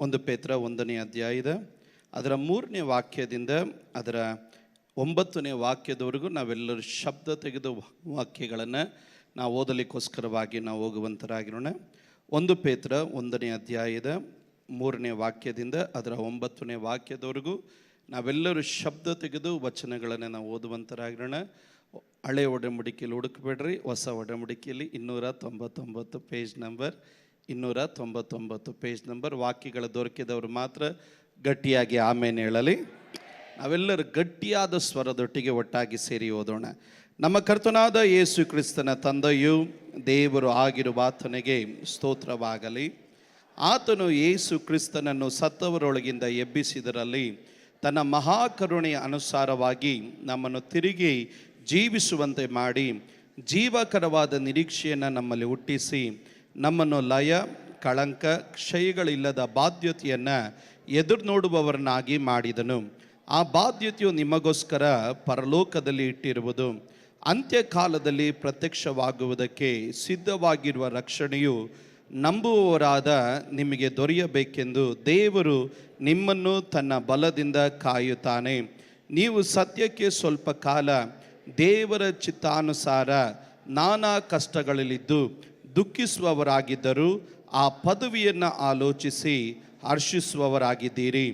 ಒಂದು ಪೇತ್ರ ಒಂದನೇ ಅಧ್ಯಾಯದ ಅದರ ಮೂರನೇ ವಾಕ್ಯದಿಂದ ಅದರ ಒಂಬತ್ತನೇ ವಾಕ್ಯದವರೆಗೂ ನಾವೆಲ್ಲರೂ ಶಬ್ದ ತೆಗೆದು ವಾಕ್ಯಗಳನ್ನು ನಾವು ಓದಲಿಕ್ಕೋಸ್ಕರವಾಗಿ ನಾವು ಹೋಗುವಂತರಾಗಿರೋಣ. ಒಂದು ಪೇತ್ರ ಒಂದನೇ ಅಧ್ಯಾಯದ ಮೂರನೇ ವಾಕ್ಯದಿಂದ ಅದರ ಒಂಬತ್ತನೇ ವಾಕ್ಯದವರೆಗೂ ನಾವೆಲ್ಲರೂ ಶಬ್ದ ತೆಗೆದು ವಚನಗಳನ್ನು ನಾವು ಓದುವಂತರಾಗಿರೋಣ. ಹಳೆ ಒಡಂಬಡಿಕೆಯಲ್ಲಿ ಹುಡುಕಬೇಡ್ರಿ, ಹೊಸ ಒಡಂಬಡಿಕೆಯಲ್ಲಿ ಇನ್ನೂರ ತೊಂಬತ್ತೊಂಬತ್ತು ಪೇಜ್ ನಂಬರ್. ಇನ್ನೂರ ತೊಂಬತ್ತೊಂಬತ್ತು ಪೇಜ್ ನಂಬರ್ ವಾಕ್ಯಗಳು ದೊರಕಿದವರು ಮಾತ್ರ ಗಟ್ಟಿಯಾಗಿ ಆಮೇಲೆ ಹೇಳಲಿ. ನಾವೆಲ್ಲರೂ ಗಟ್ಟಿಯಾದ ಸ್ವರದೊಟ್ಟಿಗೆ ಒಟ್ಟಾಗಿ ಸೇರಿ ಓದೋಣ. ನಮ್ಮ ಕರ್ತನಾದ ಯೇಸು ಕ್ರಿಸ್ತನ ತಂದೆಯು ದೇವರು ಆಗಿರುವ ಆತನಿಗೆ ಸ್ತೋತ್ರವಾಗಲಿ. ಆತನು ಯೇಸು ಕ್ರಿಸ್ತನನ್ನು ಸತ್ತವರೊಳಗಿಂದ ಎಬ್ಬಿಸಿದರಲ್ಲಿ ತನ್ನ ಮಹಾಕರುಣೆಯ ಅನುಸಾರವಾಗಿ ನಮ್ಮನ್ನು ತಿರುಗಿ ಜೀವಿಸುವಂತೆ ಮಾಡಿ ಜೀವಕರವಾದ ನಿರೀಕ್ಷೆಯನ್ನು ನಮ್ಮಲ್ಲಿ ಹುಟ್ಟಿಸಿ ನಮ್ಮನ್ನು ಲಯ, ಕಳಂಕ, ಕ್ಷಯಗಳಿಲ್ಲದ ಬಾಧ್ಯತೆಯನ್ನು ಎದುರು ನೋಡುವವರನ್ನಾಗಿ ಮಾಡಿದನು. ಆ ಬಾಧ್ಯತೆಯು ನಿಮಗೋಸ್ಕರ ಪರಲೋಕದಲ್ಲಿ ಇಟ್ಟಿರುವುದು. ಅಂತ್ಯಕಾಲದಲ್ಲಿ ಪ್ರತ್ಯಕ್ಷವಾಗುವುದಕ್ಕೆ ಸಿದ್ಧವಾಗಿರುವ ರಕ್ಷಣೆಯು ನಂಬುವವರಾದ ನಿಮಗೆ ದೊರೆಯಬೇಕೆಂದು ದೇವರು ನಿಮ್ಮನ್ನು ತನ್ನ ಬಲದಿಂದ ಕಾಯುತ್ತಾನೆ. ನೀವು ಸದ್ಯಕ್ಕೆ ಸ್ವಲ್ಪ ಕಾಲ ದೇವರ ಚಿತ್ತಾನುಸಾರ ನಾನಾ ಕಷ್ಟಗಳಲ್ಲಿದ್ದು ದುಃಖಿಸುವವರಾಗಿದ್ದರೂ ಆ ಪದವಿಯನ್ನು ಆಲೋಚಿಸಿ ಹರ್ಷಿಸುವವರಾಗಿದ್ದೀರಿ.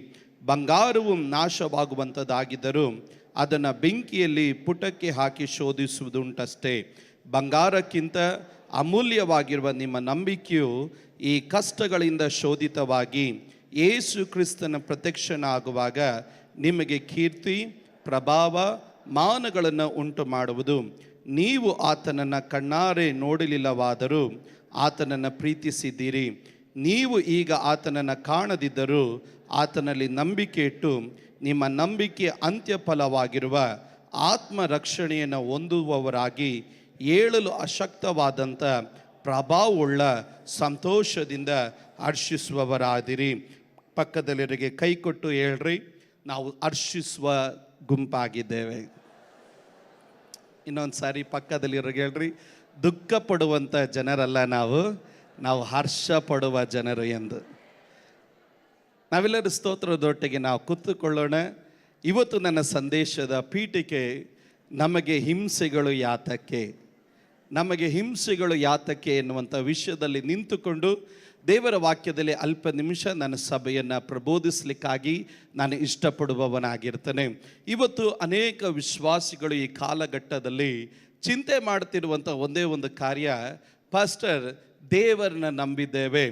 ಬಂಗಾರವು ನಾಶವಾಗುವಂಥದ್ದಾಗಿದ್ದರೂ ಅದನ್ನು ಬೆಂಕಿಯಲ್ಲಿ ಪುಟಕ್ಕೆ ಹಾಕಿ ಶೋಧಿಸುವುದುಂಟಷ್ಟೇ. ಬಂಗಾರಕ್ಕಿಂತ ಅಮೂಲ್ಯವಾಗಿರುವ ನಿಮ್ಮ ನಂಬಿಕೆಯು ಈ ಕಷ್ಟಗಳಿಂದ ಶೋಧಿತವಾಗಿ ಯೇಸು ಕ್ರಿಸ್ತನ ಪ್ರತ್ಯಕ್ಷನಾಗುವಾಗ ನಿಮಗೆ ಕೀರ್ತಿ, ಪ್ರಭಾವ, ಮಾನಗಳನ್ನು ಉಂಟು ಮಾಡುವುದು ನೀವು ಆತನನ್ನು ಕಣ್ಣಾರೆ ನೋಡಲಿಲ್ಲವಾದರೂ ಆತನನ್ನು ಪ್ರೀತಿಸಿದ್ದೀರಿ. ನೀವು ಈಗ ಆತನನ್ನು ಕಾಣದಿದ್ದರೂ ಆತನಲ್ಲಿ ನಂಬಿಕೆ ಇಟ್ಟು ನಿಮ್ಮ ನಂಬಿಕೆ ಅಂತ್ಯಫಲವಾಗಿರುವ ಆತ್ಮ ರಕ್ಷಣೆಯನ್ನು ಹೊಂದುವವರಾಗಿ ಏಳಲು ಅಶಕ್ತವಾದಂಥ ಪ್ರಭಾವವುಳ್ಳ ಸಂತೋಷದಿಂದ ಹರ್ಷಿಸುವವರಾದಿರಿ. ಪಕ್ಕದಲ್ಲಿರಿಗೆ ಕೈ ಕೊಟ್ಟು ಹೇಳ್ರಿ. ನಾವು ಹರ್ಷಿಸುವ ಗುಂಪಾಗಿದ್ದೇವೆ. ಇನ್ನೊಂದು ಸಾರಿ ಪಕ್ಕದಲ್ಲಿರೋರಿಗೆ ಹೇಳ್ರಿ ದುಃಖ ಪಡುವಂಥ ಜನರಲ್ಲ ನಾವು ನಾವು ಹರ್ಷ ಪಡುವ ಜನರು ಎಂದು. ನಾವೆಲ್ಲರೂ ಸ್ತೋತ್ರದೊಟ್ಟಿಗೆ ನಾವು ಕೂತುಕೊಳ್ಳೋಣ. ಇವತ್ತು ನನ್ನ ಸಂದೇಶದ ಪೀಠಿಕೆ, ನಮಗೆ ಹಿಂಸೆಗಳು ಯಾತಕ್ಕೆ? ನಮಗೆ ಹಿಂಸೆಗಳು ಯಾತಕ್ಕೆ ಎನ್ನುವಂಥ ವಿಷಯದಲ್ಲಿ ನಿಂತುಕೊಂಡು ದೇವರ ವಾಕ್ಯದಲ್ಲಿ ಅಲ್ಪ ನಿಮಿಷ ನನ್ನ ಸಭೆಯನ್ನು ಪ್ರಬೋಧಿಸಲಿಕ್ಕಾಗಿ ನಾನು ಇಷ್ಟಪಡುವವನಾಗಿರ್ತೇನೆ. ಇವತ್ತು ಅನೇಕ ವಿಶ್ವಾಸಿಗಳು ಈ ಕಾಲಘಟ್ಟದಲ್ಲಿ ಚಿಂತೆ ಮಾಡ್ತಿರುವಂಥ ಒಂದೇ ಒಂದು ಕಾರ್ಯ, ಪಾಸ್ಟರ್ ದೇವರನ್ನ ನಂಬಿದ್ದೇವೆ,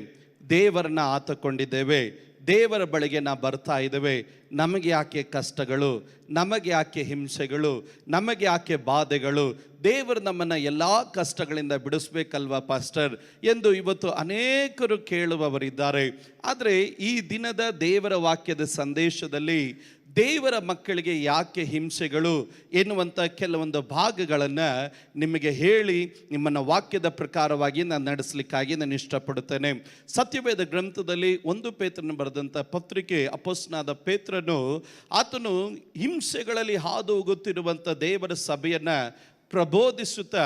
ದೇವರನ್ನ ಆತಕೊಂಡಿದ್ದೇವೆ. ದೇವರ ಬಳಿಗೆ ನಾ ಬರ್ತಾ ಇದ್ದೇವೆ. ನಮಗೆ ಯಾಕೆ ಕಷ್ಟಗಳು, ನಮಗೆ ಯಾಕೆ ಹಿಂಸೆಗಳು, ನಮಗೆ ಯಾಕೆ ಬಾಧೆಗಳು. ದೇವರು ನಮ್ಮನ್ನು ಎಲ್ಲ ಕಷ್ಟಗಳಿಂದ ಬಿಡಿಸ್ಬೇಕಲ್ವಾ ಪಾಸ್ಟರ್ ಎಂದು ಇವತ್ತು ಅನೇಕರು ಕೇಳುವವರಿದ್ದಾರೆ. ಆದರೆ ಈ ದಿನದ ದೇವರ ವಾಕ್ಯದ ಸಂದೇಶದಲ್ಲಿ ದೇವರ ಮಕ್ಕಳಿಗೆ ಯಾಕೆ ಹಿಂಸೆಗಳು ಎನ್ನುವಂಥ ಕೆಲವೊಂದು ಭಾಗಗಳನ್ನು ನಿಮಗೆ ಹೇಳಿ ನಿಮ್ಮನ್ನು ವಾಕ್ಯದ ಪ್ರಕಾರವಾಗಿ ನಾನು ನಡೆಸಲಿಕ್ಕಾಗಿ ನಾನು ಇಷ್ಟಪಡುತ್ತೇನೆ. ಸತ್ಯವೇದ ಗ್ರಂಥದಲ್ಲಿ ಒಂದು ಪೇತ್ರನ ಬರೆದಂಥ ಪತ್ರಿಕೆ ಅಪಸ್ನಾದ ಪೇತ್ರನು ಆತನು ಹಿಂಸೆಗಳಲ್ಲಿ ಹಾದು ಹೋಗುತ್ತಿರುವಂಥ ದೇವರ ಸಭೆಯನ್ನು ಪ್ರಬೋಧಿಸುತ್ತಾ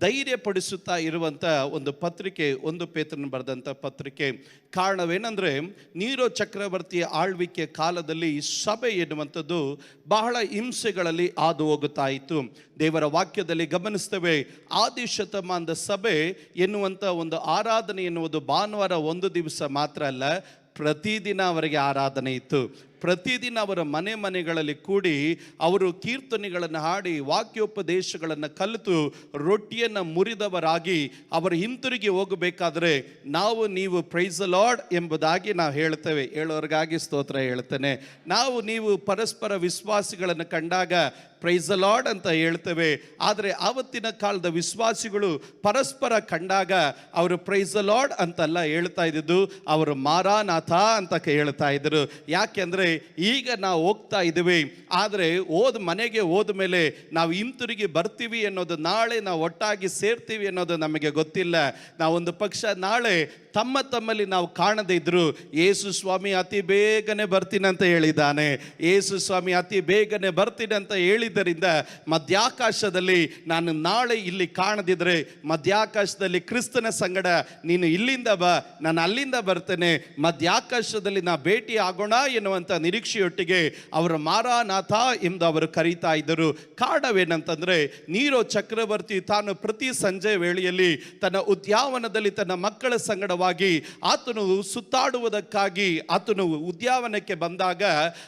ಧೈರ್ಯಪಡಿಸುತ್ತಾ ಇರುವಂಥ ಒಂದು ಪತ್ರಿಕೆ, ಒಂದು ಪೇತ್ರನ ಬರೆದಂಥ ಪತ್ರಿಕೆ. ಕಾರಣವೇನೆಂದರೆ, ನೀರೋ ಚಕ್ರವರ್ತಿಯ ಆಳ್ವಿಕೆ ಕಾಲದಲ್ಲಿ ಸಭೆ ಎನ್ನುವಂಥದ್ದು ಬಹಳ ಹಿಂಸೆಗಳಲ್ಲಿ ಹಾದು ಹೋಗುತ್ತಾ ಇತ್ತು. ದೇವರ ವಾಕ್ಯದಲ್ಲಿ ಗಮನಿಸ್ತೇವೆ ಆದಿ ಶತಮಾನದ ಸಭೆ ಎನ್ನುವಂಥ ಒಂದು ಆರಾಧನೆ ಎನ್ನುವುದು ಭಾನುವಾರ ಒಂದು ದಿವಸ ಮಾತ್ರ ಅಲ್ಲ, ಪ್ರತಿದಿನ ಅವರಿಗೆ ಆರಾಧನೆ ಇತ್ತು. ಪ್ರತಿದಿನ ಅವರ ಮನೆ ಮನೆಗಳಲ್ಲಿ ಕೂಡಿ ಅವರು ಕೀರ್ತನೆಗಳನ್ನು ಹಾಡಿ ವಾಕ್ಯೋಪದೇಶಗಳನ್ನು ಕಲಿತು ರೊಟ್ಟಿಯನ್ನು ಮುರಿದವರಾಗಿ ಅವರು ಹಿಂತಿರುಗಿ ಹೋಗಬೇಕಾದ್ರೆ ನಾವು ನೀವು ಪ್ರೈಸ್ ಲಾರ್ಡ್ ಎಂಬುದಾಗಿ ನಾವು ಹೇಳ್ತೇವೆ. ಹೇಳೋರಿಗಾಗಿ ಸ್ತೋತ್ರ ಹೇಳ್ತೇನೆ. ನಾವು ನೀವು ಪರಸ್ಪರ ವಿಶ್ವಾಸಿಗಳನ್ನು ಕಂಡಾಗ ಪ್ರೈಸ್ ಲಾರ್ಡ್ ಅಂತ ಹೇಳ್ತೇವೆ. ಆದರೆ ಆವತ್ತಿನ ಕಾಲದ ವಿಶ್ವಾಸಿಗಳು ಪರಸ್ಪರ ಕಂಡಾಗ ಅವರು ಪ್ರೈಸ್ ಲಾರ್ಡ್ ಅಂತಲ್ಲ ಹೇಳ್ತಾ ಇದ್ದಿದ್ದು, ಅವರು ಮಾರಾನಾಥ ಅಂತ ಹೇಳ್ತಾ ಇದ್ದರು. ಯಾಕೆಂದರೆ ಈಗ ನಾವು ಹೋಗ್ತಾ ಇದ್ದೀವಿ. ಆದರೆ ಓದ್ ಮನೆಗೆ ಹೋದ ಮೇಲೆ ನಾವು ಹಿಂತಿರುಗಿ ಬರ್ತೀವಿ ಅನ್ನೋದು, ನಾಳೆ ನಾವು ಒಟ್ಟಾಗಿ ಸೇರ್ತೀವಿ ಅನ್ನೋದು ನಮಗೆ ಗೊತ್ತಿಲ್ಲ. ನಾವೊಂದು ಪಕ್ಷ, ನಾಳೆ ತಮ್ಮ ತಮ್ಮಲ್ಲಿ ನಾವು ಕಾಣದೇ ಇದ್ರು ಯೇಸು ಸ್ವಾಮಿ ಅತಿ ಬೇಗನೆ ಬರ್ತೀನಂತ ಹೇಳಿದ್ದಾನೆ. ಯೇಸು ಸ್ವಾಮಿ ಅತಿ ಬೇಗನೆ ಬರ್ತೀನಂತ ಹೇಳಿದ್ದರಿಂದ ಮಧ್ಯಾಕಾಶದಲ್ಲಿ ನಾನು ನಾಳೆ ಇಲ್ಲಿ ಕಾಣದಿದ್ರೆ, ಮಧ್ಯಾಕಾಶದಲ್ಲಿ ಕ್ರಿಸ್ತನ ಸಂಗಡ ನೀನು ಇಲ್ಲಿಂದ ಬಾ, ನಾನು ಅಲ್ಲಿಂದ ಬರ್ತೇನೆ. ಮಧ್ಯಾಕಾಶದಲ್ಲಿ ನಾ ಭೇಟಿ ಆಗೋಣ ಎನ್ನುವಂಥ ನಿರೀಕ್ಷೆಯೊಟ್ಟಿಗೆ ಅವರ ಮಾರಾನಾಥ ಎಂದು ಅವರು ಕರೀತಾ ಇದ್ದರು. ಕಾರಣವೇನಂತಂದರೆ, ನೀರೋ ಚಕ್ರವರ್ತಿ ತಾನು ಪ್ರತಿ ಸಂಜೆ ವೇಳೆಯಲ್ಲಿ ತನ್ನ ಉದ್ಯಾನವನದಲ್ಲಿ ತನ್ನ ಮಕ್ಕಳ ಸಂಗಡವಾಗಿ ಆತನು ಸುತ್ತಾಡುವುದಕ್ಕಾಗಿ ಆತನು ಉದ್ಯಾನವನಕ್ಕೆ ಬಂದಾಗ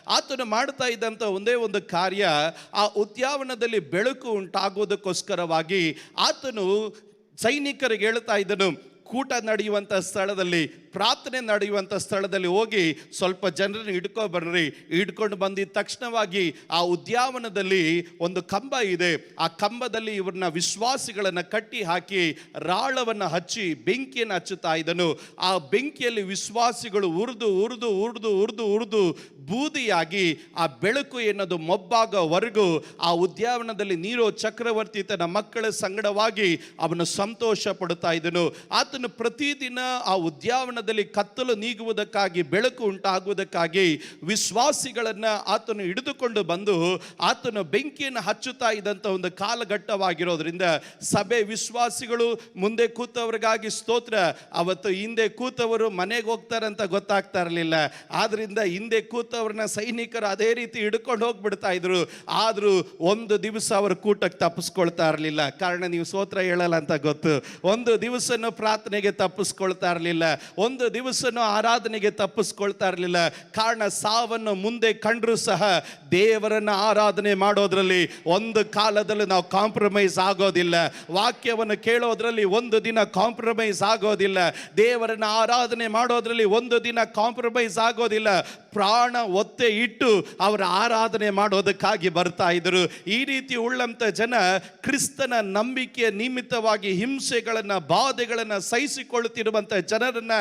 ಆತನು ಮಾಡ್ತಾ ಇದ್ದಂಥ ಒಂದೇ ಒಂದು ಕಾರ್ಯ, ಆ ಉದ್ಯಾವನದಲ್ಲಿ ಬೆಳಕು ಉಂಟಾಗುವುದಕ್ಕೋಸ್ಕರವಾಗಿ ಆತನು ಸೈನಿಕರಿಗೆ ಹೇಳ್ತಾ ಇದ್ದನು, ಕೂಟ ನಡೆಯುವಂಥ ಸ್ಥಳದಲ್ಲಿ ಪ್ರಾರ್ಥನೆ ನಡೆಯುವಂಥ ಸ್ಥಳದಲ್ಲಿ ಹೋಗಿ ಸ್ವಲ್ಪ ಜನರನ್ನು ಹಿಡ್ಕೊ ಬರ್ರಿ. ಹಿಡ್ಕೊಂಡು ಬಂದಿದ ತಕ್ಷಣವಾಗಿ ಆ ಉದ್ಯಾವನದಲ್ಲಿ ಒಂದು ಕಂಬ ಇದೆ. ಆ ಕಂಬದಲ್ಲಿ ಇವ್ರನ್ನ ವಿಶ್ವಾಸಿಗಳನ್ನು ಕಟ್ಟಿ ಹಾಕಿ ರಾಳವನ್ನು ಹಚ್ಚಿ ಬೆಂಕಿಯನ್ನು ಹಚ್ಚುತ್ತಾ ಇದ್ದನು. ಆ ಬೆಂಕಿಯಲ್ಲಿ ವಿಶ್ವಾಸಿಗಳು ಉರಿದು ಉರಿದು ಉರಿದು ಉರಿದು ಉರಿದು ಬೂದಿಯಾಗಿ ಆ ಬೆಳಕು ಎನ್ನೋದು ಮೊಬ್ಬಾಗೋವರೆಗೂ ಆ ಉದ್ಯಾವನದಲ್ಲಿ ನೀರೋ ಚಕ್ರವರ್ತಿ ತನ್ನ ಮಕ್ಕಳ ಸಂಗಡವಾಗಿ ಅವನು ಸಂತೋಷ ಪಡುತ್ತಾ ಇದ್ದನು. ಆತನು ಪ್ರತಿದಿನ ಆ ಉದ್ಯಾನವನದಲ್ಲಿ ಕತ್ತಲು ನೀಗುವುದಕ್ಕಾಗಿ, ಬೆಳಕು ಉಂಟಾಗುವುದಕ್ಕಾಗಿ ವಿಶ್ವಾಸಿಗಳನ್ನು ಆತನು ಹಿಡಿದುಕೊಂಡು ಬಂದು, ಆತನು ಬೆಂಕಿಯನ್ನು ಹಚ್ಚುತ್ತಾ ಇದ್ದಂಥ ಒಂದು ಕಾಲಘಟ್ಟವಾಗಿರೋದ್ರಿಂದ ಸಭೆ ವಿಶ್ವಾಸಿಗಳು ಮುಂದೆ ಕೂತವ್ರಿಗಾಗಿ ಸ್ತೋತ್ರ. ಅವತ್ತು ಹಿಂದೆ ಕೂತವರು ಮನೆಗೆ ಹೋಗ್ತಾರಂತ ಗೊತ್ತಾಗ್ತಾ ಇರಲಿಲ್ಲ. ಆದ್ರಿಂದ ಹಿಂದೆ ಕೂತವ್ರನ್ನ ಸೈನಿಕರು ಅದೇ ರೀತಿ ಹಿಡ್ಕೊಂಡು ಹೋಗ್ಬಿಡ್ತಾ ಇದ್ರು. ಆದರೂ ಒಂದು ದಿವಸ ಅವರು ಕೂಟಕ್ಕೆ ತಪ್ಪಿಸ್ಕೊಳ್ತಾ ಇರಲಿಲ್ಲ. ಕಾರಣ ನೀವು ಸ್ತೋತ್ರ ಹೇಳಲ್ಲ ಅಂತ ಗೊತ್ತು. ಒಂದು ದಿವಸನೂ ಪ್ರಾರ್ಥನೆಗೆ ತಪ್ಪಿಸ್ಕೊಳ್ತಾ ಇರಲಿಲ್ಲ. ಒಂದು ದಿವಸನೂ ಆರಾಧನೆಗೆ ತಪ್ಪಿಸ್ಕೊಳ್ತಾ ಇರಲಿಲ್ಲ. ಕಾರಣ ಸಾವನ್ನು ಮುಂದೆ ಕಂಡ್ರು ಸಹ ದೇವರನ್ನ ಆರಾಧನೆ ಮಾಡೋದ್ರಲ್ಲಿ ಒಂದು ಕಾಲದಲ್ಲಿ ನಾವು ಕಾಂಪ್ರಮೈಸ್ ಆಗೋದಿಲ್ಲ. ವಾಕ್ಯವನ್ನು ಕೇಳೋದ್ರಲ್ಲಿ ಒಂದು ದಿನ ಕಾಂಪ್ರಮೈಸ್ ಆಗೋದಿಲ್ಲ. ದೇವರನ್ನ ಆರಾಧನೆ ಮಾಡೋದ್ರಲ್ಲಿ ಒಂದು ದಿನ ಕಾಂಪ್ರಮೈಸ್ ಆಗೋದಿಲ್ಲ. ಪ್ರಾಣ ಒತ್ತೆ ಇಟ್ಟು ಅವರ ಆರಾಧನೆ ಮಾಡೋದಕ್ಕಾಗಿ ಬರ್ತಾ ಇದ್ದರು. ಈ ರೀತಿ ಉಳ್ಳಂತ ಜನ ಕ್ರಿಸ್ತನ ನಂಬಿಕೆಯ ನಿಮಿತ್ತವಾಗಿ ಹಿಂಸೆಗಳನ್ನ, ಬಾಧೆಗಳನ್ನ ಸಹಿಸಿಕೊಳ್ಳುತ್ತಿರುವಂಥ ಜನರನ್ನ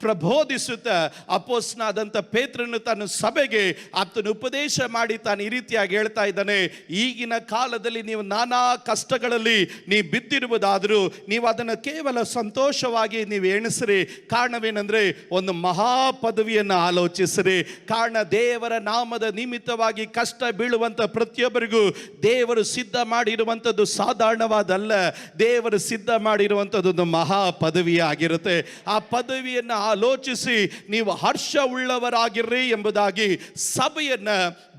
ಪ್ರಬೋಧಿಸುತ್ತಾ ಅಪೋಸ್ನಾದಂಥ ಪೇತ್ರನು ತನ್ನ ಸಭೆಗೆ ಆತನ ಉಪದೇಶ ಮಾಡಿ ತಾನು ಈ ರೀತಿಯಾಗಿ ಹೇಳ್ತಾ ಇದ್ದಾನೆ, ಈಗಿನ ಕಾಲದಲ್ಲಿ ನೀವು ನಾನಾ ಕಷ್ಟಗಳಲ್ಲಿ ನೀವು ಬಿದ್ದಿರುವುದಾದರೂ ನೀವು ಅದನ್ನು ಕೇವಲ ಸಂತೋಷವಾಗಿ ನೀವು ಎಣಿಸ್ರಿ. ಕಾರಣವೇನೆಂದರೆ ಒಂದು ಮಹಾ ಪದವಿಯನ್ನು ಆಲೋಚಿಸ್ರಿ. ಕಾರಣ ದೇವರ ನಾಮದ ನಿಮಿತ್ತವಾಗಿ ಕಷ್ಟ ಬೀಳುವಂಥ ಪ್ರತಿಯೊಬ್ಬರಿಗೂ ದೇವರು ಸಿದ್ಧ ಮಾಡಿರುವಂಥದ್ದು ಸಾಧಾರಣವಾದಲ್ಲ. ದೇವರು ಸಿದ್ಧ ಮಾಡಿರುವಂಥದ್ದು ಒಂದು ಮಹಾ ಪದವಿಯಾಗಿರುತ್ತೆ. ಆ ಪದವಿಯನ್ನು ಆಲೋಚಿಸಿ ನೀವು ಹರ್ಷ ಉಳ್ಳವರಾಗಿರ್ರಿ ಎಂಬುದಾಗಿ ಸಭೆಯನ್ನ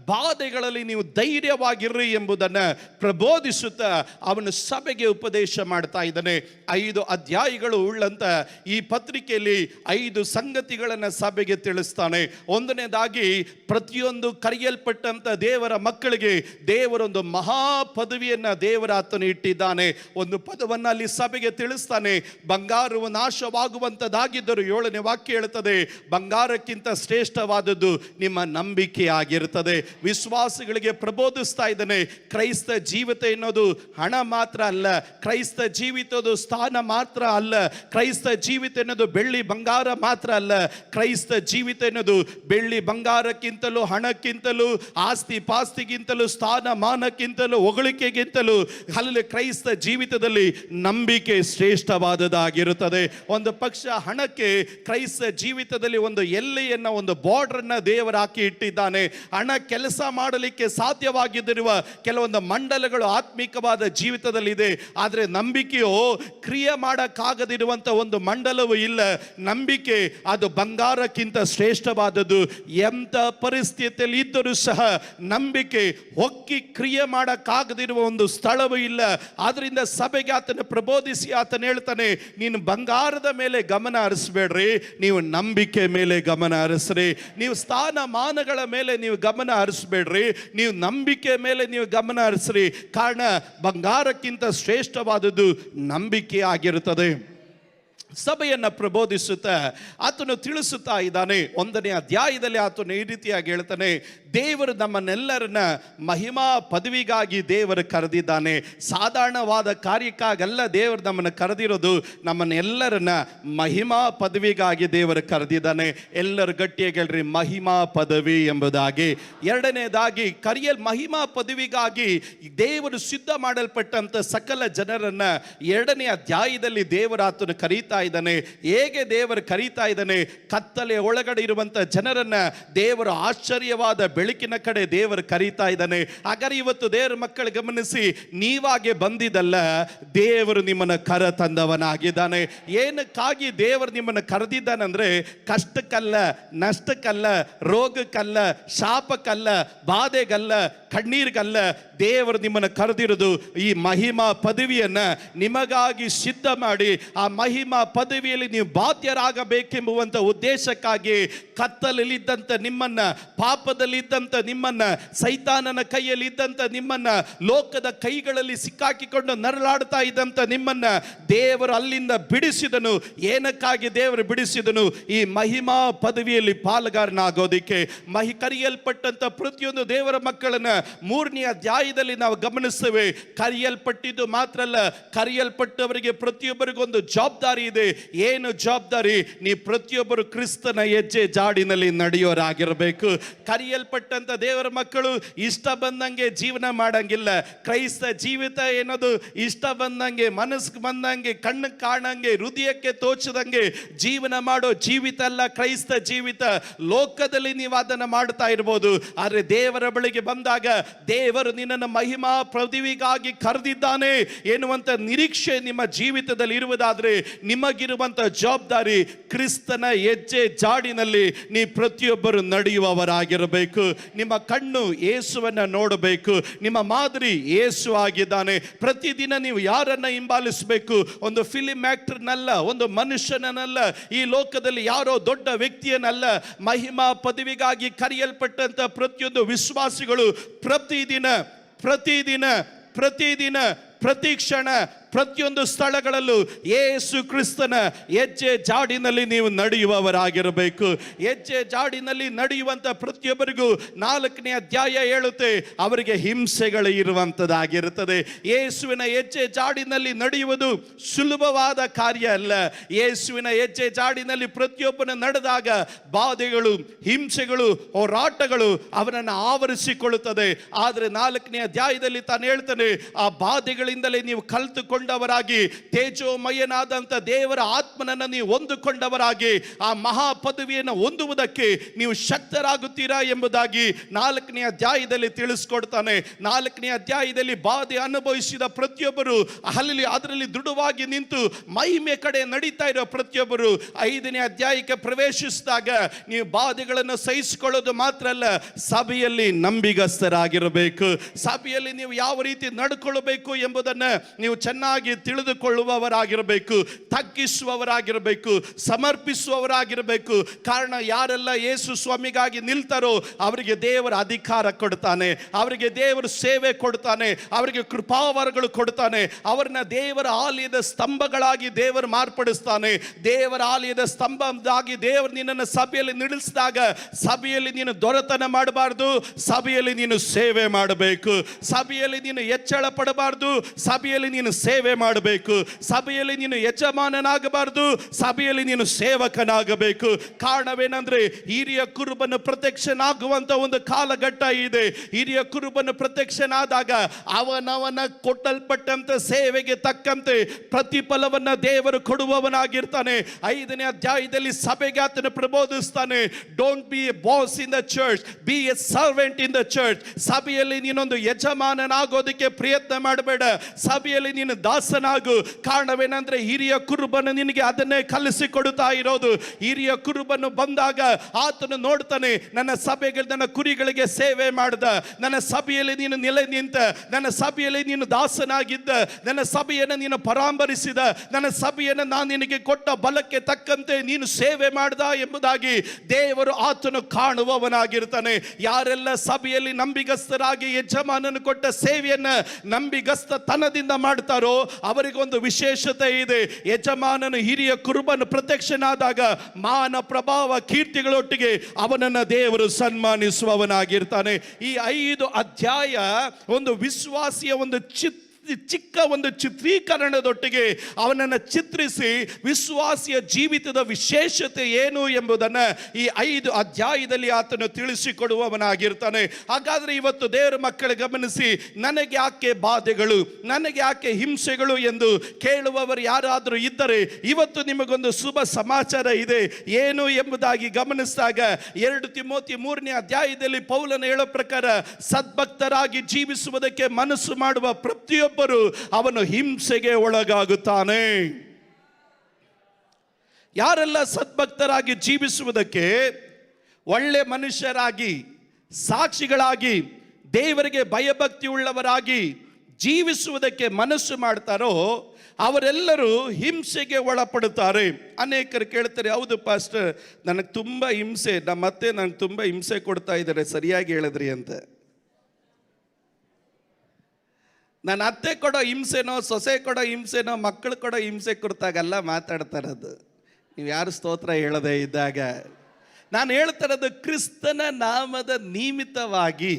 ಬಾಧೆಗಳಲ್ಲಿ ನೀವು ಧೈರ್ಯವಾಗಿರ್ರಿ ಎಂಬುದನ್ನು ಪ್ರಬೋಧಿಸುತ್ತಾ ಅವನು ಸಭೆಗೆ ಉಪದೇಶ ಮಾಡ್ತಾ ಇದ್ದಾನೆ. ಐದು ಅಧ್ಯಾಯಗಳು ಉಳ್ಳಂತ ಈ ಪತ್ರಿಕೆಯಲ್ಲಿ ಐದು ಸಂಗತಿಗಳನ್ನು ಸಭೆಗೆ ತಿಳಿಸ್ತಾನೆ. ಒಂದನೇದಾಗಿ, ಪ್ರತಿಯೊಂದು ಕರೆಯಲ್ಪಟ್ಟಂಥ ದೇವರ ಮಕ್ಕಳಿಗೆ ದೇವರೊಂದು ಮಹಾ ಪದವಿಯನ್ನು ದೇವರ ಆತನು ಇಟ್ಟಿದ್ದಾನೆ. ಒಂದು ಪದವನ್ನು ಅಲ್ಲಿ ಸಭೆಗೆ ತಿಳಿಸ್ತಾನೆ. ಬಂಗಾರವು ನಾಶವಾಗುವಂಥದ್ದಾಗಿದ್ದರೂ ಏಳನೇ ವಾಕ್ಯ ಹೇಳ್ತದೆ, ಬಂಗಾರಕ್ಕಿಂತ ಶ್ರೇಷ್ಠವಾದದ್ದು ನಿಮ್ಮ ನಂಬಿಕೆ ಆಗಿರುತ್ತದೆ ವಿಶ್ವಾಸಿಗಳಿಗೆ ಪ್ರಬೋಧಿಸ್ತಾ ಇದ್ದಾನೆ. ಕ್ರೈಸ್ತ ಜೀವಿತ ಎನ್ನೋದು ಹಣ ಮಾತ್ರ ಅಲ್ಲ, ಕ್ರೈಸ್ತ ಜೀವಿತದ ಸ್ಥಾನ ಮಾತ್ರ ಅಲ್ಲ, ಕ್ರೈಸ್ತ ಜೀವಿತ ಎನ್ನೋದು ಬೆಳ್ಳಿ ಬಂಗಾರ ಮಾತ್ರ ಅಲ್ಲ, ಕ್ರೈಸ್ತ ಜೀವಿತ ಎನ್ನೋದು ಬೆಳ್ಳಿ ಬಂಗಾರಕ್ಕಿಂತಲೂ ಹಣಕ್ಕಿಂತಲೂ ಆಸ್ತಿ ಪಾಸ್ತಿಗಿಂತಲೂ ಸ್ಥಾನ ಮಾನಕ್ಕಿಂತಲೂ ಹೊಗಳಿಕೆಗಿಂತಲೂ ಅಲ್ಲಿ ಕ್ರೈಸ್ತ ಜೀವಿತದಲ್ಲಿ ನಂಬಿಕೆ ಶ್ರೇಷ್ಠವಾದದಾಗಿರುತ್ತದೆ ಒಂದು ಪಕ್ಷ ಹಣಕ್ಕೆ ಕ್ರೈಸ್ತ ಜೀವಿತದಲ್ಲಿ ಒಂದು ಎಲ್ಲೆಯನ್ನು ಒಂದು ಬಾರ್ಡರ್ ಅನ್ನ ದೇವರು ಹಾಕಿ ಇಟ್ಟಿದ್ದಾನೆ. ಹಣ ಕೆಲಸ ಮಾಡಲಿಕ್ಕೆ ಸಾಧ್ಯವಾಗಿದ್ದಿರುವ ಕೆಲವೊಂದು ಮಂಡಲಗಳು ಆತ್ಮಿಕವಾದ ಜೀವಿತದಲ್ಲಿ ಇದೆ ಆದರೆ ನಂಬಿಕೆಯು, ಕ್ರಿಯೆ ಮಾಡೋಕ್ಕಾಗದಿರುವಂಥ ಒಂದು ಮಂಡಲವೂ ಇಲ್ಲ. ನಂಬಿಕೆ ಅದು ಬಂಗಾರಕ್ಕಿಂತ ಶ್ರೇಷ್ಠವಾದದ್ದು. ಎಂಥ ಪರಿಸ್ಥಿತಿಯಲ್ಲಿ ಇದ್ದರೂ ಸಹ ನಂಬಿಕೆ ಹೊಕ್ಕಿ ಕ್ರಿಯೆ ಮಾಡೋಕ್ಕಾಗದಿರುವ ಒಂದು ಸ್ಥಳವೂ ಇಲ್ಲ. ಆದ್ದರಿಂದ ಸಭೆಗೆ ಆತನ ಪ್ರಬೋಧಿಸಿ ಆತನ ಹೇಳ್ತಾನೆ, ನೀನು ಬಂಗಾರದ ಮೇಲೆ ಗಮನ ಹರಿಸ್ಬೇಡ್ರಿ. ನೀವು ನಂಬಿಕೆ ಮೇಲೆ ಗಮನ ಹರಿಸ್ರಿ. ನೀವು ಸ್ಥಾನಮಾನಗಳ ಮೇಲೆ ನೀವು ಗಮನ ಹರಿಸ್ಬೇಡ್ರಿ ನೀವು ನಂಬಿಕೆ ಮೇಲೆ ನೀವು ಗಮನ ಹರಿಸ್ರಿ. ಕಾರಣ ಬಂಗಾರಕ್ಕಿಂತ ಶ್ರೇಷ್ಠವಾದದ್ದು ನಂಬಿಕೆ ಆಗಿರುತ್ತದೆ. ಸಭೆಯನ್ನು ಪ್ರಬೋಧಿಸುತ್ತಾ ಆತನು ತಿಳಿಸುತ್ತಾ ಇದ್ದಾನೆ. ಒಂದನೇ ಅಧ್ಯಾಯದಲ್ಲಿ ಆತನು ಈ ರೀತಿಯಾಗಿ ಹೇಳ್ತಾನೆ. ದೇವರು ನಮ್ಮನ್ನೆಲ್ಲರನ್ನ ಮಹಿಮಾ ಪದವಿಗಾಗಿ ದೇವರು ಕರೆದಿದ್ದಾನೆ. ಸಾಧಾರಣವಾದ ಕಾರ್ಯಕ್ಕಾಗಲ್ಲ ದೇವರು ನಮ್ಮನ್ನು ಕರೆದಿರೋದು. ನಮ್ಮನ್ನೆಲ್ಲರನ್ನ ಮಹಿಮಾ ಪದವಿಗಾಗಿ ದೇವರು ಕರೆದಿದ್ದಾನೆ. ಎಲ್ಲರು ಗಟ್ಟಿಯಾಗಿ ಮಹಿಮಾ ಪದವಿ ಎಂಬುದಾಗಿ. ಎರಡನೇದಾಗಿ, ಕರಿಯಲ್ ಮಹಿಮಾ ಪದವಿಗಾಗಿ ದೇವರು ಸಿದ್ಧ ಮಾಡಲ್ಪಟ್ಟಂಥ ಸಕಲ ಜನರನ್ನ ಎರಡನೇ ಅಧ್ಯಾಯದಲ್ಲಿ ದೇವರ ಕರೀತಾ ಇದ್ದಾನೆ. ಹೇಗೆ ದೇವರು ಕರೀತಾ ಇದ್ದಾನೆ? ಕತ್ತಲೆ ಒಳಗಡೆ ಇರುವಂಥ ಜನರನ್ನ ದೇವರು ಆಶ್ಚರ್ಯವಾದ ಬೆಳಕಿನ ಕಡೆ ದೇವರು ಕರೀತಾ ಇದ್ದಾನೆ. ಹಾಗಾದ್ರೆ ಇವತ್ತು ದೇವರ ಮಕ್ಕಳು ಗಮನಿಸಿ, ನೀವಾಗೆ ಬಂದಿದ್ದಲ್ಲ, ದೇವರು ನಿಮ್ಮನ್ನ ಕರ ತಂದವನಾಗಿದ್ದಾನೆ. ಏನಕ್ಕಾಗಿ ದೇವರು ನಿಮ್ಮನ್ನ ಕರೆದಿದ್ದಾನಂದ್ರೆ, ಕಷ್ಟಕ್ಕಲ್ಲ, ನಷ್ಟಕ್ಕಲ್ಲ, ರೋಗಕ್ಕಲ್ಲ, ಶಾಪಕ್ಕಲ್ಲ, ಬಾಧೆಗಲ್ಲ, ಕಣ್ಣೀರಿಗಲ್ಲ, ದೇವರು ನಿಮ್ಮನ್ನು ಕರೆದಿರೋದು ಈ ಮಹಿಮಾ ಪದವಿಯನ್ನ ನಿಮಗಾಗಿ ಸಿದ್ಧ ಮಾಡಿ, ಆ ಮಹಿಮಾ ಪದವಿಯಲ್ಲಿ ನೀವು ಬಾಧ್ಯರಾಗಬೇಕೆಂಬುವಂಥ ಉದ್ದೇಶಕ್ಕಾಗಿ ಕತ್ತಲಲ್ಲಿದ್ದಂಥ ನಿಮ್ಮನ್ನ ಪಾಪದಲ್ಲಿದ್ದಂಥ ನಿಮ್ಮನ್ನ ಸೈತಾನನ ಕೈಯಲ್ಲಿ ಇದ್ದಂಥ ನಿಮ್ಮನ್ನ ಲೋಕದ ಕೈಗಳಲ್ಲಿ ಸಿಕ್ಕಾಕಿಕೊಂಡು ನರಳಾಡ್ತಾ ಇದ್ದಂಥ ನಿಮ್ಮನ್ನ ದೇವರು ಅಲ್ಲಿಂದ ಬಿಡಿಸಿದನು. ಏನಕ್ಕಾಗಿ ದೇವರು ಬಿಡಿಸಿದನು? ಈ ಮಹಿಮಾ ಪದವಿಯಲ್ಲಿ ಪಾಲುಗಾರನಾಗೋದಿಕ್ಕೆ. ಮಹಿ ಕರೆಯಲ್ಪಟ್ಟಂಥ ಪ್ರತಿಯೊಂದು ದೇವರ ಮಕ್ಕಳನ್ನ ಮೂರನೇ ಅಧ್ಯಾಯದಲ್ಲಿ ನಾವು ಗಮನಿಸ್ತೇವೆ. ಕರೆಯಲ್ಪಟ್ಟಿದ್ದು ಮಾತ್ರ ಅಲ್ಲ, ಕರೆಯಲ್ಪಟ್ಟವರಿಗೆ ಪ್ರತಿಯೊಬ್ಬರಿಗೂ ಒಂದು ಜವಾಬ್ದಾರಿ ಇದೆ. ಏನು ಜವಾಬ್ದಾರಿ? ನೀ ಪ್ರತಿಯೊಬ್ಬರು ಕ್ರಿಸ್ತನ ಹೆಜ್ಜೆ ಜಾಡಿನಲ್ಲಿ ನಡೆಯೋರಾಗಿರಬೇಕು. ಕರೆಯಲ್ಪಟ್ಟಂತ ದೇವರ ಮಕ್ಕಳು ಇಷ್ಟ ಬಂದಂಗೆ ಜೀವನ ಮಾಡಂಗಿಲ್ಲ. ಕ್ರೈಸ್ತ ಜೀವಿತ ಏನದು ಇಷ್ಟ ಬಂದಂಗೆ, ಮನಸ್ಸಿಗೆ ಬಂದಂಗೆ, ಕಣ್ಣು ಕಾಣಂಗೆ, ಹೃದಯಕ್ಕೆ ತೋಚದಂಗೆ ಜೀವನ ಮಾಡೋ ಜೀವಿತ ಅಲ್ಲ, ಕ್ರೈಸ್ತ ಜೀವಿತ. ಲೋಕದಲ್ಲಿ ನೀವು ಅದನ್ನು ಮಾಡ್ತಾ ಇರ್ಬೋದು. ಆದರೆ ದೇವರ ಬಳಿಗೆ ಬಂದಾಗ ದೇವರು ನಿನ್ನನ್ನು ಮಹಿಮಾ ಪ್ರದಿವಿಗಾಗಿ ಕರೆದಿದ್ದಾನೆ. ಎನ್ನುವಂಥ ನಿರೀಕ್ಷೆ ನಿಮ್ಮ ಜೀವಿತದಲ್ಲಿ ಇರುವುದಾದರೆ ನಿಮಗಿರುವಂಥ ಜವಾಬ್ದಾರಿ ಕ್ರಿಸ್ತನ ಹೆಜ್ಜೆ, ಜಾಡಿನಲ್ಲಿ ನೀ ಪ್ರತಿಯೊಬ್ಬರು ನಡೆಯುವವರಾಗಿರಬೇಕು. ನಿಮ್ಮ ಕಣ್ಣು ಯೇಸುವನ್ನ ನೋಡಬೇಕು, ನಿಮ್ಮ ಮಾದರಿ ಏಸು ಆಗಿದ್ದಾನೆ. ಪ್ರತಿದಿನ ನೀವು ಯಾರನ್ನ ಹಿಂಬಾಲಿಸಬೇಕು? ಒಂದು ಫಿಲಿಮ್ ಆಕ್ಟರ್ನಲ್ಲ, ಒಂದು ಮನುಷ್ಯನನ್ನಲ್ಲ ಈ ಲೋಕದಲ್ಲಿ ಯಾರೋ ದೊಡ್ಡ ವ್ಯಕ್ತಿಯನ್ನಲ್ಲ ಮಹಿಮಾ ಪದವಿಗಾಗಿ ಕರೆಯಲ್ಪಟ್ಟಂಥ ಪ್ರತಿಯೊಂದು ವಿಶ್ವಾಸಿಗಳು ಪ್ರತಿದಿನ ಪ್ರತಿದಿನ ಪ್ರತಿದಿನ, ಪ್ರತಿ ಕ್ಷಣ ಪ್ರತಿಯೊಂದು ಸ್ಥಳಗಳಲ್ಲೂ ಯೇಸು ಕ್ರಿಸ್ತನ ಹೆಜ್ಜೆ ಜಾಡಿನಲ್ಲಿ ನೀವು ನಡೆಯುವವರಾಗಿರಬೇಕು. ಹೆಜ್ಜೆ ಜಾಡಿನಲ್ಲಿ ನಡೆಯುವಂತ ಪ್ರತಿಯೊಬ್ಬರಿಗೂ ನಾಲ್ಕನೇ ಅಧ್ಯಾಯ ಹೇಳುತ್ತೆ, ಅವರಿಗೆ ಹಿಂಸೆಗಳು ಇರುವಂಥದ್ದಾಗಿರುತ್ತದೆ ಯೇಸುವಿನ ಹೆಜ್ಜೆ ಜಾಡಿನಲ್ಲಿ ನಡೆಯುವುದು ಸುಲಭವಾದ ಕಾರ್ಯ ಅಲ್ಲ. ಯೇಸುವಿನ ಹೆಜ್ಜೆ ಜಾಡಿನಲ್ಲಿ ಪ್ರತಿಯೊಬ್ಬನ ನಡೆದಾಗ ಬಾಧೆಗಳು, ಹಿಂಸೆಗಳು, ಹೋರಾಟಗಳು ಅವನನ್ನು ಆವರಿಸಿಕೊಳ್ಳುತ್ತದೆ. ಆದರೆ ನಾಲ್ಕನೇ ಅಧ್ಯಾಯದಲ್ಲಿ ತಾನು ಹೇಳ್ತಾನೆ, ಆ ಬಾಧೆಗಳಿಂದಲೇ ನೀವು ಕಲಿತುಕೊಂಡವರಾಗಿ ತೇಜೋಮಯನಾದಂಥ ದೇವರ ಆತ್ಮನನ್ನು ನೀವು ಹೊಂದಿಕೊಂಡವರಾಗಿ, ಆ ಮಹಾ ಪದವಿಯನ್ನು ಹೊಂದುವುದಕ್ಕೆ ನೀವು ಶಕ್ತರಾಗುತ್ತೀರಾ ಎಂಬುದಾಗಿ ನಾಲ್ಕನೇ ಅಧ್ಯಾಯದಲ್ಲಿ ತಿಳಿಸ್ಕೊಡ್ತಾನೆ. ನಾಲ್ಕನೇ ಅಧ್ಯಾಯದಲ್ಲಿ ಬಾಧೆ ಅನುಭವಿಸಿದ ಪ್ರತಿಯೊಬ್ಬರು ಅಲ್ಲಿ ಅದರಲ್ಲಿ ದೃಢವಾಗಿ ನಿಂತು ಮಹಿಮೆ ಕಡೆ ನಡೀತಾ ಇರೋ ಪ್ರತಿಯೊಬ್ಬರು ಐದನೇ ಅಧ್ಯಾಯಕ್ಕೆ ಪ್ರವೇಶಿಸಿದಾಗ, ನೀವು ಬಾಧೆಗಳನ್ನು ಸಹಿಸಿಕೊಳ್ಳೋದು ಮಾತ್ರ ಅಲ್ಲ, ಸಭೆಯಲ್ಲಿ ನಂಬಿಗಸ್ತರಾಗಿರಬೇಕು ಸಭೆಯಲ್ಲಿ ನೀವು ಯಾವ ರೀತಿ ನಡ್ಕೊಳ್ಳಬೇಕು ಎಂಬುದನ್ನು ನೀವು ಚೆನ್ನಾಗಿ ತಿಳಿದುಕೊಳ್ಳುವವರಾಗಿರಬೇಕು, ತಗ್ಗಿಸುವವರಾಗಿರಬೇಕು, ಸಮರ್ಪಿಸುವವರಾಗಿರಬೇಕು. ಕಾರಣ ಯಾರೆಲ್ಲ ಯೇಸು ಸ್ವಾಮಿಗಾಗಿ ನಿಲ್ತಾರೋ ಅವರಿಗೆ ದೇವರ ಅಧಿಕಾರ ಕೊಡ್ತಾನೆ, ಅವರಿಗೆ ದೇವರ ಸೇವೆ ಕೊಡ್ತಾನೆ, ಅವರಿಗೆ ಕೃಪಾವರಗಳು ಕೊಡ್ತಾನೆ, ಅವರನ್ನ ದೇವರ ಆಲಯದ ಸ್ತಂಭಗಳಾಗಿ ದೇವರು ಮಾರ್ಪಡಿಸ್ತಾನೆ. ದೇವರ ಆಲಯದ ಸ್ತಂಭದಾಗಿ ದೇವರು ನಿನ್ನನ್ನು ಸಭೆಯಲ್ಲಿ ನಿಲ್ಲಿಸಿದಾಗ ಸಭೆಯಲ್ಲಿ ನೀನು ದೊರೆತನ ಮಾಡಬಾರ್ದು, ಸಭೆಯಲ್ಲಿ ನೀನು ಸೇವೆ ಮಾಡಬೇಕು. ಸಭೆಯಲ್ಲಿ ನೀನು ಹೆಚ್ಚಳ ಪಡಬಾರ್ದು, ಸಭೆಯಲ್ಲಿ ನೀನು ಸೇವೆ ಮಾಡಬೇಕು. ಸಭೆಯಲ್ಲಿ ನೀನು ಯಜಮಾನನಾಗಬಾರದು. ಸಭೆಯಲ್ಲಿ ನೀನು ಸೇವಕನಾಗಬೇಕು. ಕಾರಣವೇನಂದ್ರೆ ಹಿರಿಯ ಕುರುಬನ ಪ್ರತ್ಯಕ್ಷನಾಗುವಂತ ಒಂದು ಕಾಲಘಟ್ಟ ಇದೆ. ಹಿರಿಯ ಕುರುಬನ ಪ್ರತ್ಯಕ್ಷನಾದಾಗ ಅವನವನ ಕೊಟ್ಟಲ್ಪಟ್ಟಂತ ಸೇವೆಗೆ ತಕ್ಕಂತೆ ಪ್ರತಿಫಲವನ್ನ ದೇವರು ಕೊಡುವವನಾಗಿರ್ತಾನೆ. ಐದನೇ ಅಧ್ಯಾಯದಲ್ಲಿ ಸಭೆಗೆ ಆತನು ಪ್ರಬೋಧಿಸ್ತಾನೆ. Don't be a boss in the church be a servant in the church ಸಭೆಯಲ್ಲಿ ನೀನೊಂದು ಯಜಮಾನನಾಗೋದಕ್ಕೆ ಪ್ರಯತ್ನ ಮಾಡಬೇಡ. ಸಭೆಯಲ್ಲಿ ನೀನು ದಾಸನಾಗು. ಕಾರಣವೇನಂದ್ರೆ ಹಿರಿಯ ಕುರುಬನು ನಿನಗೆ ಅದನ್ನೇ ಕಲಿಸಿಕೊಡುತ್ತಾ ಇರೋದು. ಹಿರಿಯ ಕುರುಬನು ಬಂದಾಗ ಆತನು ನೋಡ್ತಾನೆ, ನನ್ನ ಸಭೆಗೆ, ನನ್ನ ಕುರಿಗಳಿಗೆ ಸೇವೆ ಮಾಡ್ದ. ನನ್ನ ಸಭೆಯಲ್ಲಿ ನೀನು ನೆಲೆ ನಿಂತ. ನನ್ನ ಸಭೆಯಲ್ಲಿ ನೀನು ದಾಸನಾಗಿದ್ದ. ನನ್ನ ಸಭೆಯನ್ನು ನೀನು ಪರಾಂಬರಿಸಿದ. ನನ್ನ ಸಭೆಯನ್ನು ನಾನು ನಿನಗೆ ಕೊಟ್ಟ ಬಲಕ್ಕೆ ತಕ್ಕಂತೆ ನೀನು ಸೇವೆ ಮಾಡ್ದ ಎಂಬುದಾಗಿ ದೇವರು ಆತನು ಕಾಣುವವನಾಗಿರ್ತಾನೆ. ಯಾರೆಲ್ಲ ಸಭೆಯಲ್ಲಿ ನಂಬಿಗಸ್ತರಾಗಿ ಯಜಮಾನನು ಕೊಟ್ಟ ಸೇವೆಯನ್ನು ನಂಬಿಗಸ್ತ ತನದಿಂದ ಮಾಡ್ತಾರೋ ಅವರಿಗೊಂದು ವಿಶೇಷತೆ ಇದೆ. ಯಜಮಾನನ ಹಿರಿಯ ಕುರುಬನು ಪ್ರತ್ಯಕ್ಷನಾದಾಗ ಮಾನ ಪ್ರಭಾವ ಕೀರ್ತಿಗಳೊಟ್ಟಿಗೆ ಅವನನ್ನ ದೇವರು ಸನ್ಮಾನಿಸುವವನಾಗಿರ್ತಾನೆ. ಈ ಐದು ಅಧ್ಯಾಯ ಒಂದು ವಿಶ್ವಾಸಿಯ ಒಂದು ಚಿತ್ ಚಿಕ್ಕ ಒಂದು ಚಿತ್ರೀಕರಣದೊಟ್ಟಿಗೆ ಅವನನ್ನು ಚಿತ್ರಿಸಿ ವಿಶ್ವಾಸಿಯ ಜೀವಿತದ ವಿಶೇಷತೆ ಏನು ಎಂಬುದನ್ನು ಈ ಐದು ಅಧ್ಯಾಯದಲ್ಲಿ ಆತನು ತಿಳಿಸಿಕೊಡುವವನಾಗಿರ್ತಾನೆ. ಹಾಗಾದರೆ ಇವತ್ತು ದೇವರ ಮಕ್ಕಳು ಗಮನಿಸಿ, ನನಗೆ ಯಾಕೆ ಬಾಧೆಗಳು, ನನಗೆ ಯಾಕೆ ಹಿಂಸೆಗಳು ಎಂದು ಕೇಳುವವರು ಯಾರಾದರೂ ಇದ್ದರೆ ಇವತ್ತು ನಿಮಗೊಂದು ಶುಭ ಸಮಾಚಾರ ಇದೆ. ಏನು ಎಂಬುದಾಗಿ ಗಮನಿಸಿದಾಗ ಎರಡು ತಿಮೋತಿ ಮೂರನೇ ಅಧ್ಯಾಯದಲ್ಲಿ ಪೌಲನ ಹೇಳೋ ಪ್ರಕಾರ, ಸದ್ಭಕ್ತರಾಗಿ ಜೀವಿಸುವುದಕ್ಕೆ ಮನಸ್ಸು ಮಾಡುವ ಪ್ರತಿಯೊಬ್ಬರು ಅವನು ಹಿಂಸೆಗೆ ಒಳಗಾಗುತ್ತಾನೆ. ಯಾರೆಲ್ಲ ಸದ್ಭಕ್ತರಾಗಿ ಜೀವಿಸುವುದಕ್ಕೆ ಒಳ್ಳೆ ಮನುಷ್ಯರಾಗಿ, ಸಾಕ್ಷಿಗಳಾಗಿ, ದೇವರಿಗೆ ಭಯಭಕ್ತಿ ಉಳ್ಳವರಾಗಿ ಜೀವಿಸುವುದಕ್ಕೆ ಮನಸ್ಸು ಮಾಡ್ತಾರೋ ಅವರೆಲ್ಲರೂ ಹಿಂಸೆಗೆ ಒಳಪಡುತ್ತಾರೆ. ಅನೇಕರು ಕೇಳ್ತಾರೆ, ಹೌದು ಪಾಸ್ಟರ್, ನನಗೆ ತುಂಬ ಹಿಂಸೆ ನಮ್ಮ ಮತ್ತೆ ನನಗೆ ತುಂಬ ಹಿಂಸೆ ಕೊಡ್ತಾ ಇದ್ದಾರೆ, ಸರಿಯಾಗಿ ಹೇಳಿದ್ರಿ ಅಂತ. ನನ್ನ ಅತ್ತೆ ಕೊಡೋ ಹಿಂಸೆನೋ, ಸೊಸೆ ಕೊಡೋ ಹಿಂಸೆನೋ, ಮಕ್ಕಳು ಕೊಡೋ ಹಿಂಸೆ ಕುರಿತಾಗೆಲ್ಲ ಮಾತಾಡ್ತಾ ಇರೋದು. ನೀವು ಯಾರು ಸ್ತೋತ್ರ ಹೇಳದೆ ಇದ್ದಾಗ? ನಾನು ಹೇಳ್ತಾ ಇರೋದು, ಕ್ರಿಸ್ತನ ನಾಮದ ನಿಯಮಿತವಾಗಿ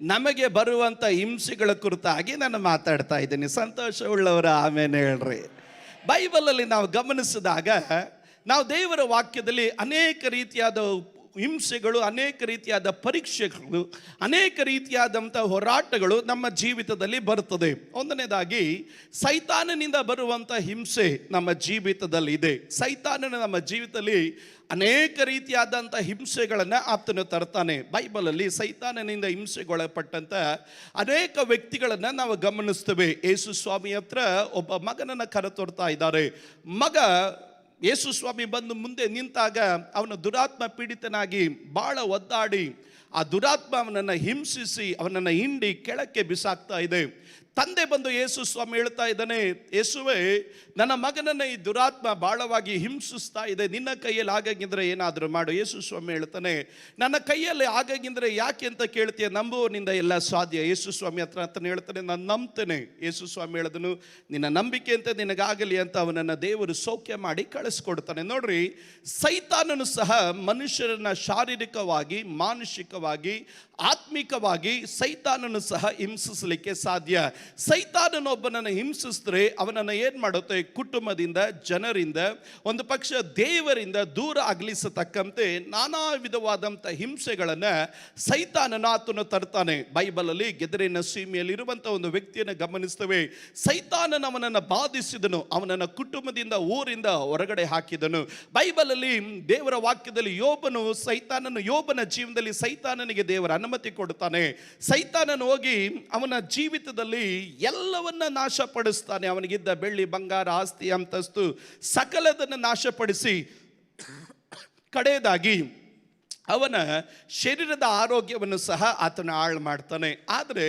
ನಮಗೆ ಬರುವಂಥ ಹಿಂಸೆಗಳ ಕುರಿತಾಗಿ ನಾನು ಮಾತಾಡ್ತಾ ಇದ್ದೀನಿ. ಸಂತೋಷವುಳ್ಳವರ ಆಮೇಲೆ ಹೇಳ್ರಿ. ಬೈಬಲಲ್ಲಿ ನಾವು ಗಮನಿಸಿದಾಗ, ನಾವು ದೇವರ ವಾಕ್ಯದಲ್ಲಿ ಅನೇಕ ರೀತಿಯಾದ ಹಿಂಸೆಗಳು, ಅನೇಕ ರೀತಿಯಾದ ಪರೀಕ್ಷೆಗಳು, ಅನೇಕ ರೀತಿಯಾದಂಥ ಹೋರಾಟಗಳು ನಮ್ಮ ಜೀವಿತದಲ್ಲಿ ಬರುತ್ತದೆ. ಒಂದನೇದಾಗಿ, ಸೈತಾನನಿಂದ ಬರುವಂಥ ಹಿಂಸೆ ನಮ್ಮ ಜೀವಿತದಲ್ಲಿ ಇದೆ. ಸೈತಾನನ ನಮ್ಮ ಜೀವಿತದಲ್ಲಿ ಅನೇಕ ರೀತಿಯಾದಂಥ ಹಿಂಸೆಗಳನ್ನು ಆತನು ತರ್ತಾನೆ. ಬೈಬಲಲ್ಲಿ ಸೈತಾನನಿಂದ ಹಿಂಸೆಗೊಳಪಟ್ಟಂಥ ಅನೇಕ ವ್ಯಕ್ತಿಗಳನ್ನು ನಾವು ಗಮನಿಸ್ತೇವೆ. ಯೇಸು ಸ್ವಾಮಿ ಹತ್ರ ಒಬ್ಬ ಮಗನನ್ನು ಕರೆತೊರ್ತಾ ಇದ್ದಾರೆ. ಮಗ ಯೇಸು ಸ್ವಾಮಿ ಬಂದು ಮುಂದೆ ನಿಂತಾಗ ಅವನು ದುರಾತ್ಮ ಪೀಡಿತನಾಗಿ ಭಾಳ ಒದ್ದಾಡಿ ಆ ದುರಾತ್ಮ ಅವನನ್ನು ಹಿಂಸಿಸಿ ಅವನನ್ನು ಹಿಂಡಿ ಕೆಳಕ್ಕೆ ಬಿಸಾಕ್ತಾ ಇದೆ. ತಂದೆ ಬಂದು ಯೇಸು ಸ್ವಾಮಿ ಹೇಳ್ತಾ ಇದ್ದಾನೆ, ಯೇಸುವೆ, ನನ್ನ ಮಗನನ್ನ ಈ ದುರಾತ್ಮ ಬಾಳವಾಗಿ ಹಿಂಸಿಸ್ತಾ ಇದೆ, ನಿನ್ನ ಕೈಯಲ್ಲಿ ಆಗಂಗಿದ್ರೆ ಏನಾದರೂ ಮಾಡು. ಯೇಸು ಸ್ವಾಮಿ ಹೇಳ್ತಾನೆ, ನನ್ನ ಕೈಯಲ್ಲಿ ಆಗಂಗಿದ್ರೆ ಯಾಕೆ ಅಂತ ಕೇಳ್ತೀಯ? ನಂಬುವನಿಂದ ಎಲ್ಲ ಸಾಧ್ಯ. ಯೇಸು ಸ್ವಾಮಿ ಹತ್ರ ಹತ್ರ ಹೇಳ್ತಾನೆ, ನಾನು ನಂಬ್ತೇನೆ. ಯೇಸು ಸ್ವಾಮಿ ಹೇಳಿದನು, ನಿನ್ನ ನಂಬಿಕೆ ಅಂತ ನಿನಗಾಗಲಿ ಅಂತ ಅವನನ್ನು ದೇವರು ಸೌಖ್ಯ ಮಾಡಿ ಕಳಿಸ್ಕೊಡ್ತಾನೆ. ನೋಡ್ರಿ, ಸೈತಾನನು ಸಹ ಮನುಷ್ಯರನ್ನ ಶಾರೀರಿಕವಾಗಿ, ಮಾನಸಿಕವಾಗಿ, ಆತ್ಮಿಕವಾಗಿ ಸೈತಾನನು ಸಹ ಹಿಂಸಿಸಲಿಕ್ಕೆ ಸಾಧ್ಯ. ಸೈತಾನನೊಬ್ಬನನ್ನು ಹಿಂಸಿಸಿದ್ರೆ ಅವನನ್ನು ಏನು ಮಾಡುತ್ತೆ? ಕುಟುಂಬದಿಂದ, ಜನರಿಂದ, ಒಂದು ಪಕ್ಷ ದೇವರಿಂದ ದೂರ ಅಗಲಿಸತಕ್ಕಂತೆ ನಾನಾ ವಿಧವಾದಂಥ ಹಿಂಸೆಗಳನ್ನು ಸೈತಾನನ ಆತನು ತರ್ತಾನೆ. ಬೈಬಲಲ್ಲಿ ಗೆದರಿನ ಸೀಮೆಯಲ್ಲಿರುವಂಥ ಒಂದು ವ್ಯಕ್ತಿಯನ್ನು ಗಮನಿಸ್ತೇವೆ. ಸೈತಾನನ ಅವನನ್ನು ಬಾಧಿಸಿದನು, ಅವನನ್ನು ಕುಟುಂಬದಿಂದ, ಊರಿಂದ ಹೊರಗಡೆ ಹಾಕಿದನು. ಬೈಬಲಲ್ಲಿ ದೇವರ ವಾಕ್ಯದಲ್ಲಿ ಯೋಬನು ಸೈತಾನನು ಯೋಬನ ಜೀವನದಲ್ಲಿ ಸೈತಾನನಿಗೆ ದೇವರ ಅನುಮತಿ ಕೊಡ್ತಾನೆ. ಸೈತಾನನು ಹೋಗಿ ಅವನ ಜೀವಿತದಲ್ಲಿ ಎಲ್ಲವನ್ನ ನಾಶಪಡಿಸ್ತಾನೆ. ಅವನಿಗಿದ್ದ ಬೆಳ್ಳಿ ಬಂಗಾರ ಆಸ್ತಿ ಅಂತಸ್ತು ಸಕಲದನ್ನು ನಾಶಪಡಿಸಿ ಕಡೆಯದಾಗಿ ಅವನ ಶರೀರದ ಆರೋಗ್ಯವನ್ನು ಸಹ ಆತನ ಹಾಳು ಮಾಡ್ತಾನೆ. ಆದರೆ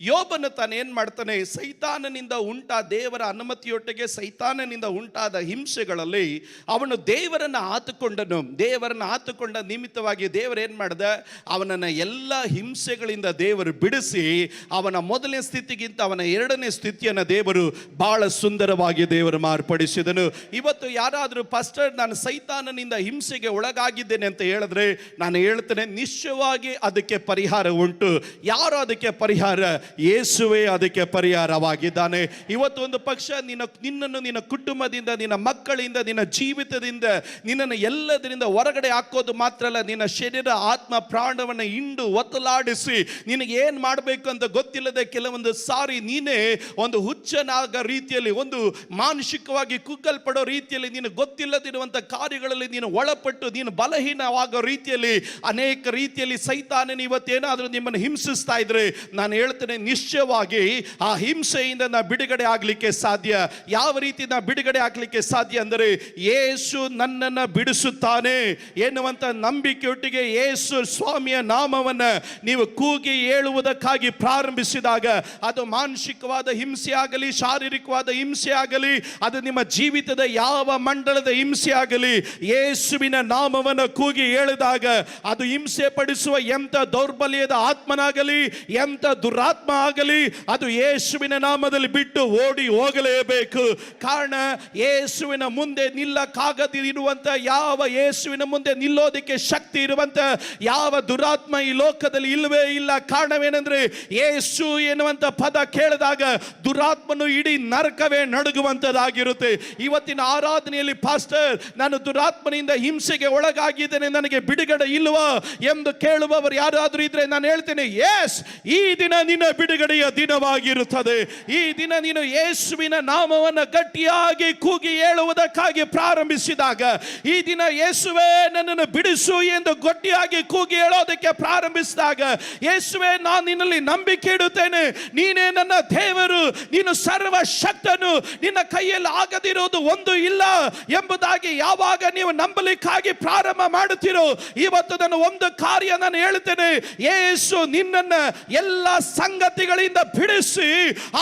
ಯೋಬನು ತಾನೇನು ಮಾಡ್ತಾನೆ? ಸೈತಾನನಿಂದ ಉಂಟಾ ದೇವರ ಅನುಮತಿಯೊಟ್ಟಿಗೆ ಸೈತಾನನಿಂದ ಉಂಟಾದ ಹಿಂಸೆಗಳಲ್ಲಿ ಅವನು ದೇವರನ್ನು ಆತುಕೊಂಡನು. ದೇವರನ್ನು ಆತುಕೊಂಡ ನಿಮಿತ್ತವಾಗಿ ದೇವರು ಏನು ಮಾಡ್ದ? ಅವನನ್ನು ಎಲ್ಲ ಹಿಂಸೆಗಳಿಂದ ದೇವರು ಬಿಡಿಸಿ ಅವನ ಮೊದಲನೇ ಸ್ಥಿತಿಗಿಂತ ಅವನ ಎರಡನೇ ಸ್ಥಿತಿಯನ್ನು ದೇವರು ಬಹಳ ಸುಂದರವಾಗಿ ದೇವರು ಮಾರ್ಪಡಿಸಿದನು. ಇವತ್ತು ಯಾರಾದರೂ ಫಸ್ಟರ್ ನಾನು ಸೈತಾನನಿಂದ ಹಿಂಸೆಗೆ ಒಳಗಾಗಿದ್ದೇನೆ ಅಂತ ಹೇಳಿದ್ರೆ ನಾನು ಹೇಳ್ತೇನೆ, ನಿಶ್ಚಯವಾಗಿ ಅದಕ್ಕೆ ಪರಿಹಾರ ಉಂಟು. ಯಾರು ಅದಕ್ಕೆ ಪರಿಹಾರ? ಯೇಸುವೇ ಅದಕ್ಕೆ ಪರಿಹಾರವಾಗಿದ್ದಾನೆ. ಇವತ್ತು ಒಂದು ಪಕ್ಷ ನಿನ್ನ, ನಿನ್ನನ್ನು ನಿನ್ನ ಕುಟುಂಬದಿಂದ, ನಿನ್ನ ಮಕ್ಕಳಿಂದ, ನಿನ್ನ ಜೀವಿತದಿಂದ, ನಿನ್ನನ್ನು ಎಲ್ಲದರಿಂದ ಹೊರಗಡೆ ಹಾಕೋದು ಮಾತ್ರ ಅಲ್ಲ, ನಿನ್ನ ಶರೀರ, ಆತ್ಮ, ಪ್ರಾಣವನ್ನು ಹಿಂಡು ಒತ್ತಲಾಡಿಸಿ ನಿನಗೆ ಏನು ಮಾಡಬೇಕು ಅಂತ ಗೊತ್ತಿಲ್ಲದೆ ಕೆಲವೊಂದು ಸಾರಿ ನೀನೇ ಒಂದು ಹುಚ್ಚನಾಗ ರೀತಿಯಲ್ಲಿ, ಒಂದು ಮಾನಸಿಕವಾಗಿ ಕುಗ್ಗಲ್ಪಡೋ ರೀತಿಯಲ್ಲಿ ನೀನು ಗೊತ್ತಿಲ್ಲದಿರುವಂಥ ಕಾರ್ಯಗಳಲ್ಲಿ ನೀನು ಒಳಪಟ್ಟು, ನೀನು ಬಲಹೀನವಾಗೋ ರೀತಿಯಲ್ಲಿ ಅನೇಕ ರೀತಿಯಲ್ಲಿ ಸೈತಾನನ ಇವತ್ತೇನಾದರೂ ನಿಮ್ಮನ್ನು ಹಿಂಸಿಸ್ತಾ ಇದ್ರೆ, ನಾನು ಹೇಳ್ತೇನೆ ನಿಶ್ಚಯವಾಗಿ ಆ ಹಿಂಸೆಯಿಂದ ನಾ ಬಿಡುಗಡೆ ಆಗಲಿಕ್ಕೆ ಸಾಧ್ಯ. ಯಾವ ರೀತಿ ನಾ ಬಿಡುಗಡೆ ಆಗಲಿಕ್ಕೆ ಸಾಧ್ಯ ಅಂದರೆ ಯೇಸು ನನ್ನನ್ನು ಬಿಡಿಸುತ್ತಾನೆ ಎನ್ನುವಂಥ ನಂಬಿಕೆಯೊಟ್ಟಿಗೆ ಯೇಸು ಸ್ವಾಮಿಯ ನಾಮವನ್ನು ನೀವು ಕೂಗಿ ಹೇಳುವುದಕ್ಕಾಗಿ ಪ್ರಾರಂಭಿಸಿದಾಗ, ಅದು ಮಾನಸಿಕವಾದ ಹಿಂಸೆ ಆಗಲಿ, ಶಾರೀರಿಕವಾದ ಹಿಂಸೆ ಆಗಲಿ, ಅದು ನಿಮ್ಮ ಜೀವಿತದ ಯಾವ ಮಂಡಲದ ಹಿಂಸೆ ಆಗಲಿ ಯೇಸುವಿನ ನಾಮವನ್ನು ಕೂಗಿ ಹೇಳಿದಾಗ ಅದು ಹಿಂಸೆ ಪಡಿಸುವ ಎಂತ ದೌರ್ಬಲ್ಯದ ಆತ್ಮನಾಗಲಿ ಎಂತ ದುರಾತ್ಮ ಆಗಲಿ, ಅದು ಯೇಸುವಿನ ನಾಮದಲ್ಲಿ ಬಿಟ್ಟು ಓಡಿ ಹೋಗಲೇಬೇಕು. ಕಾರಣ, ಯೇಸುವಿನ ಮುಂದೆ ನಿಲ್ಲಕ್ಕಾಗದಿರುವಂಥ ಯಾವ ಯೇಸುವಿನ ಮುಂದೆ ನಿಲ್ಲೋದಕ್ಕೆ ಶಕ್ತಿ ಇರುವಂತ ಯಾವ ದುರಾತ್ಮ ಈ ಲೋಕದಲ್ಲಿ ಇಲ್ಲವೇ ಇಲ್ಲ. ಕಾರಣವೇನೆಂದರೆ, ಯೇಸು ಎನ್ನುವಂಥ ಪದ ಕೇಳಿದಾಗ ದುರಾತ್ಮನು ಇಡೀ ನರಕವೇ ನಡುಗುವಂಥದ್ದಾಗಿರುತ್ತೆ. ಇವತ್ತಿನ ಆರಾಧನೆಯಲ್ಲಿ ಪಾಸ್ಟರ್, ನಾನು ದುರಾತ್ಮನಿಂದ ಹಿಂಸೆಗೆ ಒಳಗಾಗಿದ್ದೇನೆ, ನನಗೆ ಬಿಡುಗಡೆ ಇಲ್ವಾ ಎಂದು ಕೇಳುವವರು ಯಾರಾದರೂ ಇದ್ರೆ ನಾನು ಹೇಳ್ತೇನೆ ಎಸ್ ಈ ದಿನ ನಿನ್ನ ಬಿಡುಗಡೆಯ ದಿನವಾಗಿರುತ್ತದೆ. ಈ ದಿನ ನೀನು ಯೇಸುವಿನ ನಾಮವನ್ನು ಗಟ್ಟಿಯಾಗಿ ಕೂಗಿ ಹೇಳುವುದಕ್ಕಾಗಿ ಪ್ರಾರಂಭಿಸಿದಾಗ, ಈ ದಿನ ಯೇಸುವೆ ನನ್ನನ್ನು ಬಿಡಿಸು ಎಂದು ಗಟ್ಟಿಯಾಗಿ ಕೂಗಿ ಹೇಳೋದಕ್ಕೆ ಪ್ರಾರಂಭಿಸಿದಾಗ, ಯೇಸುವೆ, ನಾನು ನಿನ್ನಲ್ಲಿ ನಂಬಿಕೆ ಇಡುತ್ತೇನೆ. ನೀನೇ ನನ್ನ ದೇವರು. ನೀನು ಸರ್ವ ಶಕ್ತನು ನಿನ್ನ ಕೈಯಲ್ಲಿ ಆಗದಿರೋದು ಒಂದು ಇಲ್ಲ ಎಂಬುದಾಗಿ ಯಾವಾಗ ನೀವು ನಂಬಲಿಕ್ಕಾಗಿ ಪ್ರಾರಂಭ ಮಾಡುತ್ತೀರೋ ಇವತ್ತು ನಾನು ಒಂದು ಕಾರ್ಯ ನಾನು ಹೇಳ್ತೇನೆ. ಏಸು ನಿನ್ನನ್ನ ಎಲ್ಲ ಸಂಗತಿಗಳಿಂದ ಬಿಡಿಸಿ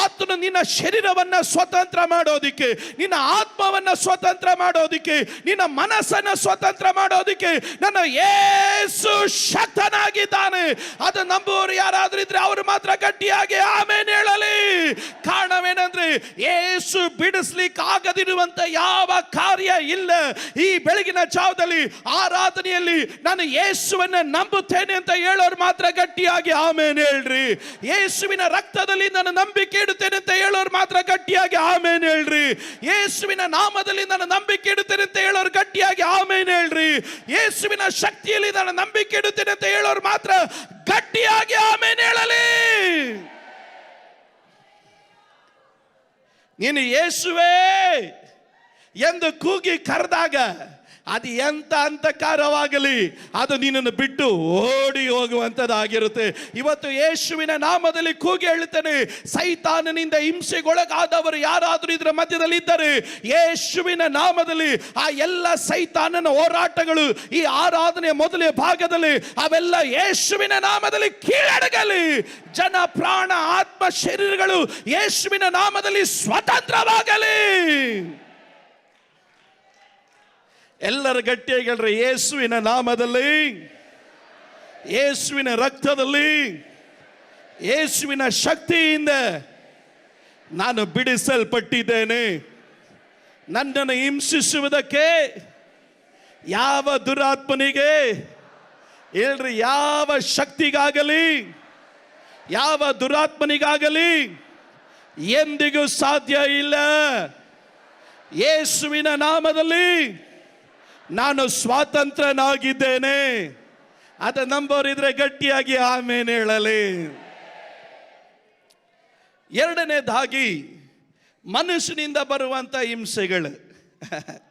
ಆತನು ನಿನ್ನ ಶರೀರವನ್ನ ಸ್ವತಂತ್ರ ಮಾಡೋದಿಕ್ಕೆ, ನಿನ್ನ ಆತ್ಮವನ್ನ ಸ್ವತಂತ್ರ ಮಾಡೋದಿಕ್ಕೆ, ನಿನ್ನ ಮನಸ್ಸನ್ನ ಸ್ವತಂತ್ರ ಮಾಡೋದಿಕ್ಕೆ ನನ್ನ ಯೇಸು ಶಕ್ತನಾಗಿದ್ದಾನೆ ಅದು ನಂಬುವವರು ಯಾರಾದ್ರೂ ಇದ್ರೆ ಅವರು ಮಾತ್ರ ಗಟ್ಟಿಯಾಗಿ ಆಮೇಲೆ ಹೇಳಲಿ. ಕಾರಣವೇನಂದ್ರೆ ಏಸು ಬಿಡಿಸ್ಲಿಕ್ಕೆ ಆಗದಿರುವಂತ ಯಾವ ಕಾರ್ಯ ಇಲ್ಲ. ಈ ಬೆಳಗಿನ ಜಾವದಲ್ಲಿ, ಆರಾಧನೆಯಲ್ಲಿ ನಾನು ಯೇಸುವನ್ನ ನಂಬುತ್ತೇನೆ ಅಂತ ಹೇಳೋರು ಮಾತ್ರ ಗಟ್ಟಿಯಾಗಿ ಆಮೇನ್ ಹೇಳ್ರಿ. ಯೇಸುವಿನ ರಕ್ತದಲ್ಲಿ ನಾನು ನಂಬಿಕೆ ಇಡುತ್ತೇನೆ ಅಂತ ಹೇಳೋರು ಮಾತ್ರ ಗಟ್ಟಿಯಾಗಿ ಆಮೇನ್ ಹೇಳ್ರಿ. ಯೇಸುವಿನ ನಾಮದಲ್ಲಿ ನಾನು ನಂಬಿಕೆ ಇಡುತ್ತೇನೆ ಅಂತ ಹೇಳೋರು ಗಟ್ಟಿಯಾಗಿ ಆಮೇನ್ ಹೇಳ್ರಿ. ಯೇಸುವಿನ ಶಕ್ತಿಯಲ್ಲಿ ನಾನು ನಂಬಿಕೆ ಇಡುತ್ತೇನೆ ಅಂತ ಹೇಳೋರು ಮಾತ್ರ ಗಟ್ಟಿಯಾಗಿ ಆಮೇನ್ ಹೇಳಲಿ. ನೀನು ಯೇಸುವೆ ಎಂದು ಕೂಗಿ ಕರೆದಾಗ ಅದು ಎಂಥ ಅಂತಕಾರವಾಗಲಿ ಅದು ನಿನ್ನನ್ನು ಬಿಟ್ಟು ಓಡಿ ಹೋಗುವಂಥದ್ದಾಗಿರುತ್ತೆ. ಇವತ್ತು ಯೇಸುವಿನ ನಾಮದಲ್ಲಿ ಕೂಗಿ ಹೇಳುತ್ತೇನೆ, ಸೈತಾನನಿಂದ ಹಿಂಸೆಗೊಳಗಾದವರು ಯಾರಾದರೂ ಇದರ ಮಧ್ಯದಲ್ಲಿ ಇದ್ದರೆ ಯೇಸುವಿನ ನಾಮದಲ್ಲಿ ಆ ಎಲ್ಲ ಸೈತಾನನ ಹೋರಾಟಗಳು, ಈ ಆರಾಧನೆಯ ಮೊದಲೇ ಭಾಗದಲ್ಲಿ ಅವೆಲ್ಲ ಯೇಸುವಿನ ನಾಮದಲ್ಲಿ ಕೀಳಡಗಲಿ. ಜನ, ಪ್ರಾಣ, ಆತ್ಮ, ಶರೀರಗಳು ಯೇಸುವಿನ ನಾಮದಲ್ಲಿ ಸ್ವತಂತ್ರವಾಗಲಿ. ಎಲ್ಲರ ಗಟ್ಟಿಯಾಗಿ ಹೇಳ್ರಿ, ಯೇಸುವಿನ ನಾಮದಲ್ಲಿ, ಯೇಸುವಿನ ರಕ್ತದಲ್ಲಿ, ಯೇಸುವಿನ ಶಕ್ತಿಯಿಂದ ನಾನು ಬಿಡಿಸಲ್ಪಟ್ಟಿದ್ದೇನೆ. ನನ್ನನ್ನು ಹಿಂಸಿಸುವುದಕ್ಕೆ ಯಾವ ದುರಾತ್ಮನಿಗೆ, ಹೇಳ್ರಿ, ಯಾವ ಶಕ್ತಿಗಾಗಲಿ, ಯಾವ ದುರಾತ್ಮನಿಗಾಗಲಿ ಎಂದಿಗೂ ಸಾಧ್ಯ ಇಲ್ಲ. ಯೇಸುವಿನ ನಾಮದಲ್ಲಿ ನಾನು ಸ್ವಾತಂತ್ರ್ಯನಾಗಿದ್ದೇನೆ. ಅದ ನಂಬೋರಿದ್ರೆ ಗಟ್ಟಿಯಾಗಿ ಆಮೇಲೆ ಹೇಳಲಿ. ಎರಡನೇದಾಗಿ ಮನುಷ್ಯನಿಂದ ಬರುವಂತ ಹಿಂಸೆಗಳು.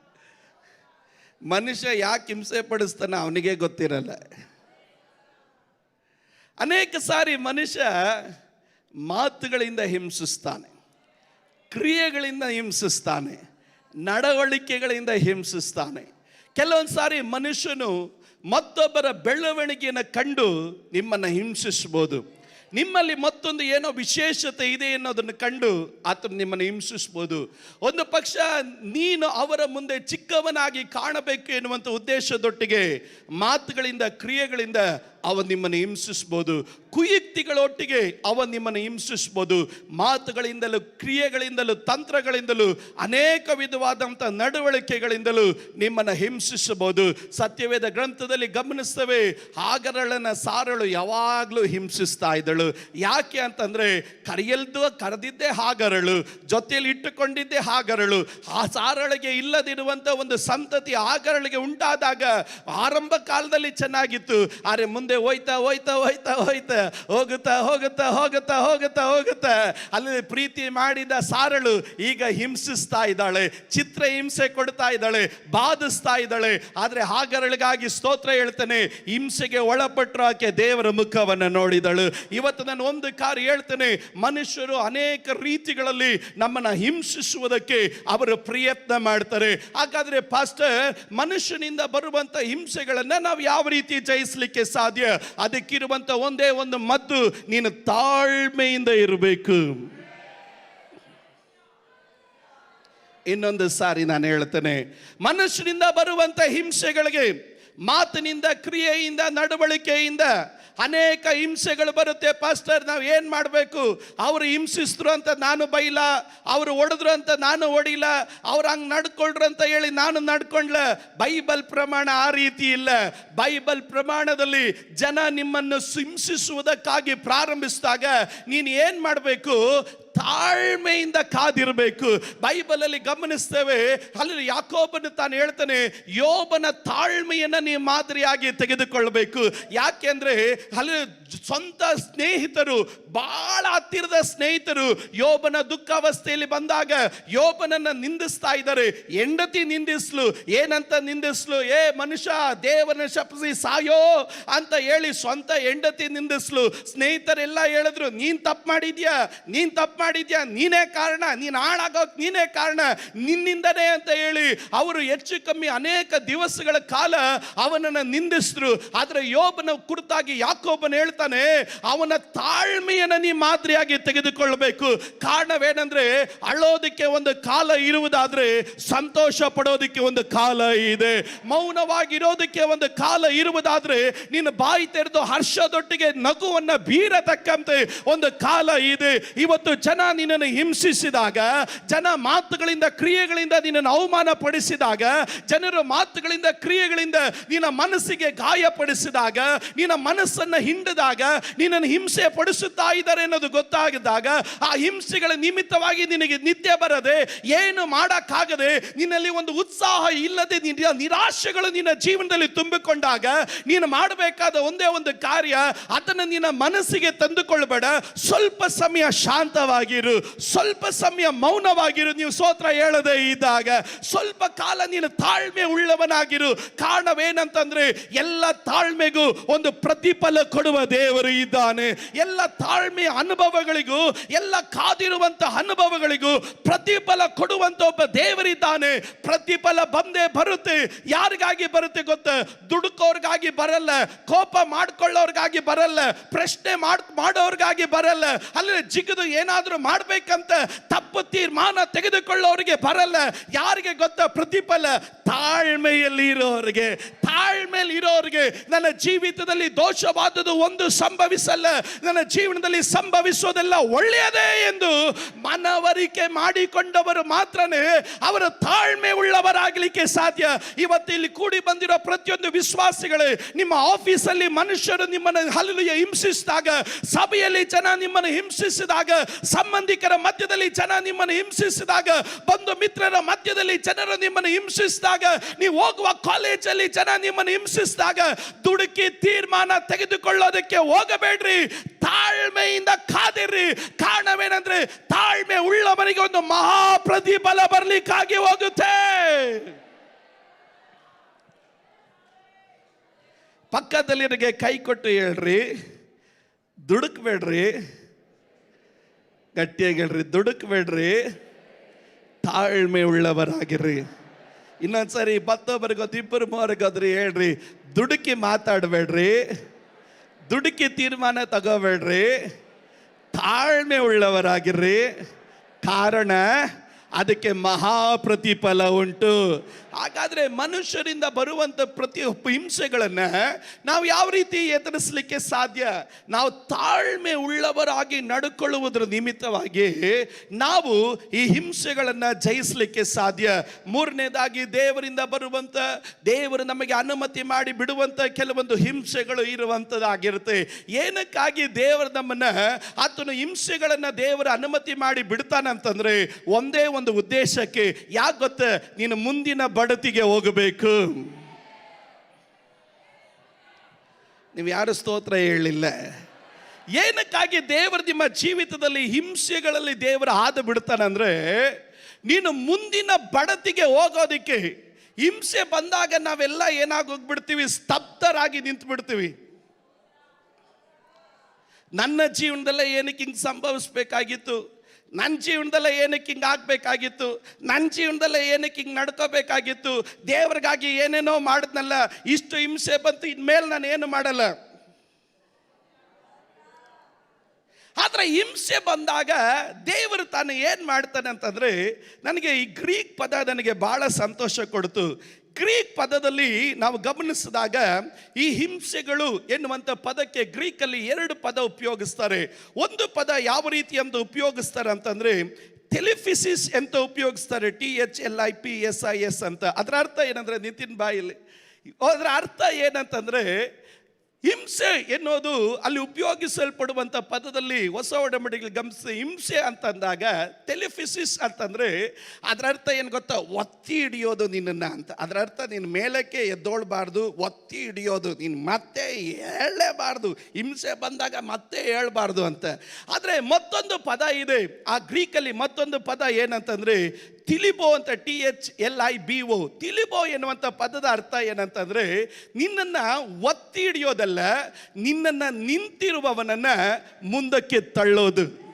ಮನುಷ್ಯ ಯಾಕೆ ಹಿಂಸೆ ಪಡಿಸ್ತಾನ ಅವನಿಗೆ ಗೊತ್ತಿರಲ್ಲ. ಅನೇಕ ಸಾರಿ ಮನುಷ್ಯ ಮಾತುಗಳಿಂದ ಹಿಂಸಿಸ್ತಾನೆ, ಕ್ರಿಯೆಗಳಿಂದ ಹಿಂಸಿಸ್ತಾನೆ, ನಡವಳಿಕೆಗಳಿಂದ ಹಿಂಸಿಸ್ತಾನೆ. ಕೆಲವೊಂದು ಸಾರಿ ಮನುಷ್ಯನು ಮತ್ತೊಬ್ಬರ ಬೆಳವಣಿಗೆಯನ್ನು ಕಂಡು ನಿಮ್ಮನ್ನು ಹಿಂಸಿಸ್ಬೋದು. ನಿಮ್ಮಲ್ಲಿ ಮತ್ತೊಂದು ಏನೋ ವಿಶೇಷತೆ ಇದೆ ಅನ್ನೋದನ್ನು ಕಂಡು ಆತನು ನಿಮ್ಮನ್ನು ಹಿಂಸಿಸ್ಬೋದು ಒಂದು ಪಕ್ಷ ನೀನು ಅವರ ಮುಂದೆ ಚಿಕ್ಕವನಾಗಿ ಕಾಣಬೇಕು ಎನ್ನುವಂಥ ಉದ್ದೇಶದೊಟ್ಟಿಗೆ ಮಾತುಗಳಿಂದ, ಕ್ರಿಯೆಗಳಿಂದ ಅವ ನಿಮ್ಮನ್ನು ಹಿಂಸಿಸ್ಬೋದು ಕುಯುಕ್ತಿಗಳೊಟ್ಟಿಗೆ ಅವ ನಿಮ್ಮನ್ನು ಹಿಂಸಿಸ್ಬೋದು ಮಾತುಗಳಿಂದಲೂ, ಕ್ರಿಯೆಗಳಿಂದಲೂ, ತಂತ್ರಗಳಿಂದಲೂ, ಅನೇಕ ವಿಧವಾದಂಥ ನಡವಳಿಕೆಗಳಿಂದಲೂ ನಿಮ್ಮನ್ನು ಹಿಂಸಿಸಬಹುದು. ಸತ್ಯವೇದ ಗ್ರಂಥದಲ್ಲಿ ಗಮನಿಸ್ತವೆ ಹಾಗರಳನ ಸಾರಳು ಯಾವಾಗಲೂ ಹಿಂಸಿಸ್ತಾ ಇದ್ದಳು. ಯಾಕೆ ಅಂತಂದ್ರೆ ಕರೆಯಲ್ದು ಕರೆದಿದ್ದೇ ಹಾಗರಳು, ಜೊತೆಯಲ್ಲಿ ಇಟ್ಟುಕೊಂಡಿದ್ದೇ ಹಾಗರಳು ಆ ಸಾರಳಿಗೆ ಇಲ್ಲದಿರುವಂಥ ಒಂದು ಸಂತತಿ ಆಗರಳಿಗೆ ಉಂಟಾದಾಗ ಆರಂಭ ಕಾಲದಲ್ಲಿ ಚೆನ್ನಾಗಿತ್ತು. ಆದರೆ ಮುಂದೆ ಹೋಯ್ತಾ ಹೋಯ್ತಾ ಹೋಯ್ತಾ ಹೋಯ್ತಾ, ಹೋಗುತ್ತಾ ಹೋಗುತ್ತಾ ಹೋಗುತ್ತಾ ಹೋಗುತ್ತಾ ಹೋಗುತ್ತಾ. ಅಲ್ಲಿ ಪ್ರೀತಿ ಮಾಡಿದ ಸಾರಳು ಈಗ ಹಿಂಸಿಸ್ತಾ ಇದ್ದಾಳೆ, ಚಿತ್ರ ಹಿಂಸೆ ಕೊಡ್ತಾ ಇದ್ದಾಳೆ, ಬಾಧಿಸ್ತಾ ಇದ್ದಾಳೆ. ಆದರೆ ಹಾಗರಳಿಗಾಗಿ ಸ್ತೋತ್ರ ಹೇಳ್ತಾನೆ, ಹಿಂಸೆಗೆ ಒಳಪಟ್ಟರು ಆಕೆ ದೇವರ ಮುಖವನ್ನು ನೋಡಿದಳು. ಇವತ್ತು ನಾನು ಒಂದು ಕಾರ್ಯ ಹೇಳ್ತೇನೆ, ಮನುಷ್ಯರು ಅನೇಕ ರೀತಿಗಳಲ್ಲಿ ನಮ್ಮನ್ನು ಹಿಂಸಿಸುವುದಕ್ಕೆ ಅವರು ಪ್ರಯತ್ನ ಮಾಡ್ತಾರೆ. ಹಾಗಾದರೆ ಪಾಸ್ಟರ್, ಮನುಷ್ಯನಿಂದ ಬರುವಂಥ ಹಿಂಸೆಗಳನ್ನು ನಾವು ಯಾವ ರೀತಿ ಜಯಿಸಲಿಕ್ಕೆ ಸಾಧ್ಯ? ಅದಕ್ಕಿರುವಂಥ ಒಂದೇ ಒಂದು ಮದ್ದು, ನೀನು ತಾಳ್ಮೆಯಿಂದ ಇರಬೇಕು. ಇನ್ನೊಂದು ಸಾರಿ ನಾನು ಹೇಳ್ತೇನೆ, ಮನುಷ್ಯನಿಂದ ಬರುವಂತ ಹಿಂಸೆಗಳಿಗೆ, ಮಾತಿನಿಂದ, ಕ್ರಿಯೆಯಿಂದ, ನಡವಳಿಕೆಯಿಂದ ಅನೇಕ ಹಿಂಸೆಗಳು ಬರುತ್ತೆ. ಪಾಸ್ಟರ್, ನಾವು ಏನು ಮಾಡಬೇಕು? ಅವರು ಹಿಂಸಿಸಿದ್ರು ಅಂತ ನಾನು ಬೈಲ, ಅವರು ಹೊಡೆದ್ರು ಅಂತ ನಾನು ಹೊಡಿಲ್ಲ ಅವ್ರು ಹಂಗೆ ನಡ್ಕೊಳ್ರು ಅಂತ ಹೇಳಿ ನಾನು ನಡ್ಕೊಂಡ್ಲ. ಬೈಬಲ್ ಪ್ರಮಾಣ ಆ ರೀತಿ ಇಲ್ಲ. ಬೈಬಲ್ ಪ್ರಮಾಣದಲ್ಲಿ ಜನ ನಿಮ್ಮನ್ನು ಹಿಂಸಿಸುವುದಕ್ಕಾಗಿ ಪ್ರಾರಂಭಿಸಿದಾಗ ನೀನು ಏನು ಮಾಡಬೇಕು? ತಾಳ್ಮೆಯಿಂದ ಕಾದಿರಬೇಕು. ಬೈಬಲಲ್ಲಿ ಗಮನಿಸ್ತೇವೆ. ಅಲ್ಲಿ ಯಾಕೋಬನ ತಾನು ಹೇಳ್ತಾನೆ, ಯೋಬನ ತಾಳ್ಮೆಯನ್ನ ನೀವು ಮಾದರಿಯಾಗಿ ತೆಗೆದುಕೊಳ್ಳಬೇಕು. ಯಾಕೆಂದ್ರೆ ಅಲ್ಲಿ ಸ್ವಂತ ಸ್ನೇಹಿತರು ಬಹಳ ಹತ್ತಿರದ ಸ್ನೇಹಿತರು ಯೋಬನ ದುಃಖಾವಸ್ಥೆಯಲ್ಲಿ ಬಂದಾಗ ಯೋಬನನ್ನ ನಿಂದಿಸ್ತಾ ಇದ್ದಾರೆ. ಹೆಂಡತಿ ನಿಂದಿಸ್ಲು, ಏನಂತ ನಿಂದಿಸ್ಲು? ಏ ಮನುಷ್ಯ ದೇವನ ಶಪಿಸಿ, ಸಾಯೋ ಅಂತ ಹೇಳಿ ಸ್ವಂತ ಹೆಂಡತಿ ನಿಂದಿಸ್ಲು. ಸ್ನೇಹಿತರೆಲ್ಲ ಹೇಳಿದ್ರು, ನೀನ್ ತಪ್ಪು ಮಾಡಿದ್ಯಾ? ನೀನ್ ತಪ್ಪು ಮಾಡಿದ್ಯಾ? ನೀನೇ ಕಾರಣ, ನೀನು ಹಾಳಾಗೋಕ್ ನೀನೇ ಕಾರಣ, ನಿನ್ನಿಂದನೇ ಅಂತ ಹೇಳಿ ಅವರು ಹೆಚ್ಚು ಕಮ್ಮಿ ಅನೇಕ ದಿವಸಗಳ ಕಾಲ ಅವನನ್ನು ನಿಂದಿಸಿದ್ರು. ಆದರೆ ಯೋಬನ ಕುರಿತಾಗಿ ಯಾಕೋಬನ ಹೇಳ್ತಾನೆ, ಅವನ ತಾಳ್ಮೆಯನ್ನ ನೀ ಮಾದರಿಯಾಗಿ ತೆಗೆದುಕೊಳ್ಳಬೇಕು. ಕಾರಣವೇನೆಂದ್ರೆ ಅಳೋದಕ್ಕೆ ಒಂದು ಕಾಲ ಇರುವುದಾದ್ರೆ ಸಂತೋಷ ಪಡೋದಕ್ಕೆ ಒಂದು ಕಾಲ ಇದೆ. ಮೌನವಾಗಿರೋದಕ್ಕೆ ಒಂದು ಕಾಲ ಇರುವುದಾದ್ರೆ ನೀನು ಬಾಯಿ ತೆರೆದು ಹರ್ಷದೊಟ್ಟಿಗೆ ನಗುವನ್ನ ಬೀರತಕ್ಕಂತೆ ಒಂದು ಕಾಲ ಇದೆ. ಇವತ್ತು ಜನ ನಿನ್ನನ್ನು ಹಿಂಸಿಸಿದಾಗ, ಜನ ಮಾತುಗಳಿಂದ, ಕ್ರಿಯೆಗಳಿಂದ ನಿನ್ನನ್ನು ಅವಮಾನ ಪಡಿಸಿದಾಗ ಜನರ ಮಾತುಗಳಿಂದ, ಕ್ರಿಯೆಗಳಿಂದ ನಿನ್ನ ಮನಸ್ಸಿಗೆ ಗಾಯಪಡಿಸಿದಾಗ, ನಿನ್ನ ಮನಸ್ಸನ್ನ ಹಿಂಡಿದಾಗ, ನಿನ್ನನ್ನು ಹಿಂಸೆ ಪಡಿಸುತ್ತಾ ಇದ್ದಾರೆ ಅನ್ನೋದು ಗೊತ್ತಾಗಿದ್ದಾಗ, ಆ ಹಿಂಸೆಗಳ ನಿಮಿತ್ತವಾಗಿ ನಿನಗೆ ನಿದ್ದೆ ಬರದೆ, ಏನು ಮಾಡೋಕ್ಕಾಗದೆ, ನಿನ್ನಲ್ಲಿ ಒಂದು ಉತ್ಸಾಹ ಇಲ್ಲದೆ ನಿನ್ನ ನಿರಾಶೆಗಳು ನಿನ್ನ ಜೀವನದಲ್ಲಿ ತುಂಬಿಕೊಂಡಾಗ, ನೀನು ಮಾಡಬೇಕಾದ ಒಂದೇ ಒಂದು ಕಾರ್ಯ, ಅದನ್ನು ನಿನ್ನ ಮನಸ್ಸಿಗೆ ತಂದುಕೊಳ್ಳಬೇಡ ಸ್ವಲ್ಪ ಸಮಯ ಶಾಂತವಾಗಿರು ಸ್ವಲ್ಪ ಸಮಯ ಮೌನವಾಗಿರು. ನೀವು ಸೋತ್ರ ಹೇಳದೆ ಇದ್ದಾಗ ಸ್ವಲ್ಪ ಕಾಲ ನೀನು ತಾಳ್ಮೆ ಉಳ್ಳವನಾಗಿರು. ಕಾರಣವೇನಂತಂದ್ರೆ ಎಲ್ಲ ತಾಳ್ಮೆಗೂ ಒಂದು ಪ್ರತಿಫಲ ಕೊಡುವ ದೇವರು ಇದ್ದಾನೆ. ಎಲ್ಲ ತಾಳ್ಮೆ ಅನುಭವಗಳಿಗೂ, ಎಲ್ಲ ಕಾದಿರುವಂತ ಅನುಭವಗಳಿಗೂ ಪ್ರತಿಫಲ ಕೊಡುವಂತ ಒಬ್ಬ ದೇವರಿದ್ದಾನೆ. ಪ್ರತಿಫಲ ಬಂದೇ ಬರುತ್ತೆ. ಯಾರಿಗಾಗಿ ಬರುತ್ತೆ ಗೊತ್ತ? ದುಡುಕೋರ್ಗಾಗಿ ಬರಲ್ಲ. ಕೋಪ ಮಾಡ್ಕೊಳ್ಳೋರ್ಗಾಗಿ ಬರಲ್ಲ. ಪ್ರಶ್ನೆ ಮಾಡ್ ಮಾಡೋರ್ಗಾಗಿ ಬರಲ್ಲ. ಅಲ್ಲಿ ಜಿಗಿದು ಏನಾದ್ರೂ ಮಾಡ್ಬೇಕಂತ ತಪ್ಪು ತೀರ್ಮಾನ ತೆಗೆದುಕೊಳ್ಳೋರಿಗೆ ಬರಲ್ಲ. ಯಾರಿಗೆ ಗೊತ್ತ ಪ್ರತಿಫಲ ತಾಳ್ಮೆಯಲ್ಲಿ ಇರೋರಿಗೆ ತಾಳ್ಮೆಯಲ್ಲಿ ಇರೋರಿಗೆ. ನನ್ನ ಜೀವಿತದಲ್ಲಿ ದೋಷವಾದದ್ದು ಒಂದು ಸಂಭವಿಸಲ್ಲ. ನನ್ನ ಜೀವನದಲ್ಲಿ ಸಂಭವಿಸೋದೆಲ್ಲ ಒಳ್ಳೆಯದೇ ಎಂದು ಮನವರಿಕೆ ಮಾಡಿಕೊಂಡವರು ಮಾತ್ರನೇ ಅವರು ತಾಳ್ಮೆ ಉಳ್ಳವರಾಗಲಿಕ್ಕೆ ಸಾಧ್ಯ. ಇವತ್ತು ಇಲ್ಲಿ ಕೂಡಿ ಬಂದಿರೋ ಪ್ರತಿಯೊಂದು ವಿಶ್ವಾಸಿಗಳೇ, ನಿಮ್ಮ ಆಫೀಸಲ್ಲಿ ಮನುಷ್ಯರು ನಿಮ್ಮನ್ನು ಹಲಲಿಯ ಹಿಂಸಿಸಿದಾಗ, ಸಭೆಯಲ್ಲಿ ಜನ ನಿಮ್ಮನ್ನು ಹಿಂಸಿಸಿದಾಗ ಸಂಬಂಧಿಕರ ಮಧ್ಯದಲ್ಲಿ ಜನ ನಿಮ್ಮನ್ನು ಹಿಂಸಿಸಿದಾಗ, ಬಂಧು ಮಿತ್ರರ ಮಧ್ಯದಲ್ಲಿ ಜನರು ನಿಮ್ಮನ್ನು ಹಿಂಸಿಸಿದಾಗ, ನೀವು ಹೋಗುವ ಕಾಲೇಜಲ್ಲಿ ಜನ ನಿಮ್ಮನ್ನು ಹಿಂಸಿಸಿದಾಗ, ದುಡುಕಿ ತೀರ್ಮಾನ ತೆಗೆದುಕೊಳ್ಳೋದಕ್ಕೆ ಹೋಗಬೇಡ್ರಿ. ತಾಳ್ಮೆಯಿಂದ ಕಾದಿರ್ರಿ ಕಾರಣವೇನಂದ್ರೆ, ತಾಳ್ಮೆ ಉಳ್ಳವರಿಗೆ ಒಂದು ಮಹಾ ಪ್ರತಿಫಲ ಬರ್ಲಿಕ್ಕಾಗಿ ಹೋಗುತ್ತೆ. ಪಕ್ಕದಲ್ಲಿರಿಗೆ ಕೈ ಕೊಟ್ಟು ಹೇಳ್ರಿ. ದುಡುಕ್ಬೇಡ್ರಿ. ಗಟ್ಟಿಯಾಗಿ ಹೇಳ್ರಿ ದುಡುಕ್ಬೇಡ್ರಿ. ತಾಳ್ಮೆ ಉಳ್ಳವರಾಗಿರ್ರಿ ಇನ್ನೊಂದ್ಸರಿ ಮತ್ತೊಬ್ಬರಿಗೊತ್ತು ಇಬ್ಬರು ಮೂವರಿಗೋದ್ರಿ ಹೇಳ್ರಿ, ದುಡುಕಿ ಮಾತಾಡಬೇಡ್ರಿ. ದುಡುಕಿ ತೀರ್ಮಾನ ತಗೋಬೇಡ್ರಿ. ತಾಳ್ಮೆ ಉಳ್ಳವರಾಗಿರ್ರಿ ಕಾರಣ, ಅದಕ್ಕೆ ಮಹಾ ಪ್ರತಿಫಲ ಉಂಟು. ಹಾಗಾದ್ರೆ ಮನುಷ್ಯರಿಂದ ಬರುವಂತ ಪ್ರತಿ ಹಿಂಸೆಗಳನ್ನು ನಾವು ಯಾವ ರೀತಿ ಎದುರಿಸಲಿಕ್ಕೆ ಸಾಧ್ಯ? ನಾವು ತಾಳ್ಮೆ ಉಳ್ಳವರಾಗಿ ನಡ್ಕೊಳ್ಳುವುದರ ನಿಮಿತ್ತವಾಗಿ ನಾವು ಈ ಹಿಂಸೆಗಳನ್ನು ಜಯಿಸಲಿಕ್ಕೆ ಸಾಧ್ಯ? ಮೂರನೇದಾಗಿ ದೇವರಿಂದ ಬರುವಂತ, ದೇವರು ನಮಗೆ ಅನುಮತಿ ಮಾಡಿ ಬಿಡುವಂತ ಕೆಲವೊಂದು ಹಿಂಸೆಗಳು ಇರುವಂಥದ್ದಾಗಿರುತ್ತೆ ಏನಕ್ಕಾಗಿ ದೇವರು ನಮ್ಮನ್ನ, ಆತನು ಹಿಂಸೆಗಳನ್ನು ದೇವರ ಅನುಮತಿ ಮಾಡಿ ಬಿಡ್ತಾನಂತಂದರೆ, ಒಂದೇ ಒಂದು ಉದ್ದೇಶಕ್ಕೆ, ಯಾಕೆ ಗೊತ್ತ? ನೀನು ಮುಂದಿನ ಬಡತಿಗೆ ಹೋಗಬೇಕು. ನೀವು ಯಾರು ಸ್ತೋತ್ರ ಹೇಳಲಿಲ್ಲ? ಏನಕ್ಕಾಗಿ ದೇವರು ನಿಮ್ಮ ಜೀವಿತದಲ್ಲಿ ಹಿಂಸೆಗಳಲ್ಲಿ ದೇವರು ಹಾದು ಬಿಡ್ತಾನಂದ್ರೆ ನೀನು ಮುಂದಿನ ಬಡತಿಗೆ ಹೋಗೋದಕ್ಕೆ ಹಿಂಸೆ ಬಂದಾಗ ನಾವೆಲ್ಲ ಏನಾಗೋಗ್ಬಿಡ್ತೀವಿ? ಸ್ತಬ್ಧರಾಗಿ ನಿಂತು ಬಿಡ್ತೀವಿ ನನ್ನ ಜೀವನದಲ್ಲೇ ಏನಕ್ಕೆ ಹಿಂಗೆ ಸಂಭವಿಸ್ಬೇಕಾಗಿತ್ತು? ನನ್ನ ಜೀವನದಲ್ಲೇ ಏನಕ್ಕೆ ಹಿಂಗೆ ಆಗಬೇಕಾಗಿತ್ತು? ನನ್ನ ಜೀವನದಲ್ಲೇ ಏನಕ್ಕೆ ಹಿಂಗೆ ನಡ್ಕೋಬೇಕಾಗಿತ್ತು? ದೇವ್ರಿಗಾಗಿ ಏನೇನೋ ಮಾಡಿದ್ನಲ್ಲ, ಇಷ್ಟು ಹಿಂಸೆ ಬಂತು, ಇನ್ಮೇಲೆ ನಾನು ಏನು ಮಾಡಲ್ಲ. ಆದರೆ ಹಿಂಸೆ ಬಂದಾಗ ದೇವರು ತಾನು ಏನು ಮಾಡ್ತಾನೆ ಅಂತಂದರೆ, ನನಗೆ ಈ ಗ್ರೀಕ್ ಪದ ನನಗೆ ಭಾಳ ಸಂತೋಷ ಕೊಡ್ತು. ಗ್ರೀಕ್ ಪದದಲ್ಲಿ ನಾವು ಗಮನಿಸಿದಾಗ ಈ ಹಿಂಸೆಗಳು ಎನ್ನುವಂಥ ಪದಕ್ಕೆ ಗ್ರೀಕಲ್ಲಿ ಎರಡು ಪದ ಉಪಯೋಗಿಸ್ತಾರೆ. ಒಂದು ಪದ ಯಾವ ರೀತಿ ಅಂತ ಉಪಯೋಗಿಸ್ತಾರೆ ಅಂತಂದರೆ ಟೆಲಿಫಿಸಿಸ್ ಅಂತ ಉಪಯೋಗಿಸ್ತಾರೆ? T H L I P S I S ಅಂತ. ಅದರ ಅರ್ಥ ಏನಂದರೆ ನಿತಿನ್ ಬಾಯಲ್ಲಿ, ಅದರ ಅರ್ಥ ಏನಂತಂದ್ರೆ ಹಿಂಸೆ ಎನ್ನುವುದು ಅಲ್ಲಿ ಉಪಯೋಗಿಸಲ್ಪಡುವಂಥ ಪದದಲ್ಲಿ ಹೊಸ ಒಡಂಬಡಿಕೆ ಗಮನಿಸಿ ಹಿಂಸೆ ಅಂತಂದಾಗ ಟೆಲಿಫಿಸಿಸ್ ಅಂತಂದರೆ ಅದರ ಅರ್ಥ ಏನು ಗೊತ್ತಾ? ಒತ್ತಿ ಹಿಡಿಯೋದು ನಿನ್ನನ್ನು ಅಂತ. ಅದರ ಅರ್ಥ ನೀನು ಮೇಲಕ್ಕೆ ಎದ್ದೋಳ್ಬಾರ್ದು, ಒತ್ತಿ ಹಿಡಿಯೋದು, ನೀನು ಮತ್ತೆ ಹೇಳಲೇಬಾರ್ದು ಹಿಂಸೆ ಬಂದಾಗ ಮತ್ತೆ ಹೇಳಬಾರ್ದು ಅಂತ. ಆದರೆ ಮತ್ತೊಂದು ಪದ ಇದೆ. ಆ ಗ್ರೀಕಲ್ಲಿ ಮತ್ತೊಂದು ಪದ ಏನಂತಂದ್ರೆ ತಿಲಿಬೋ ಅಂತ T H L I B O ತಿಲಿಬೋ ಎನ್ನುವಂಥ ಪದದ ಅರ್ಥ ಏನಂತಂದ್ರೆ, ನಿನ್ನನ್ನು ಒತ್ತಿ ಹಿಡಿಯೋದಲ್ಲ, ನಿನ್ನನ್ನು ನಿಂತಿರುವವನನ್ನ ಮುಂದಕ್ಕೆ ತಳ್ಳೋದು.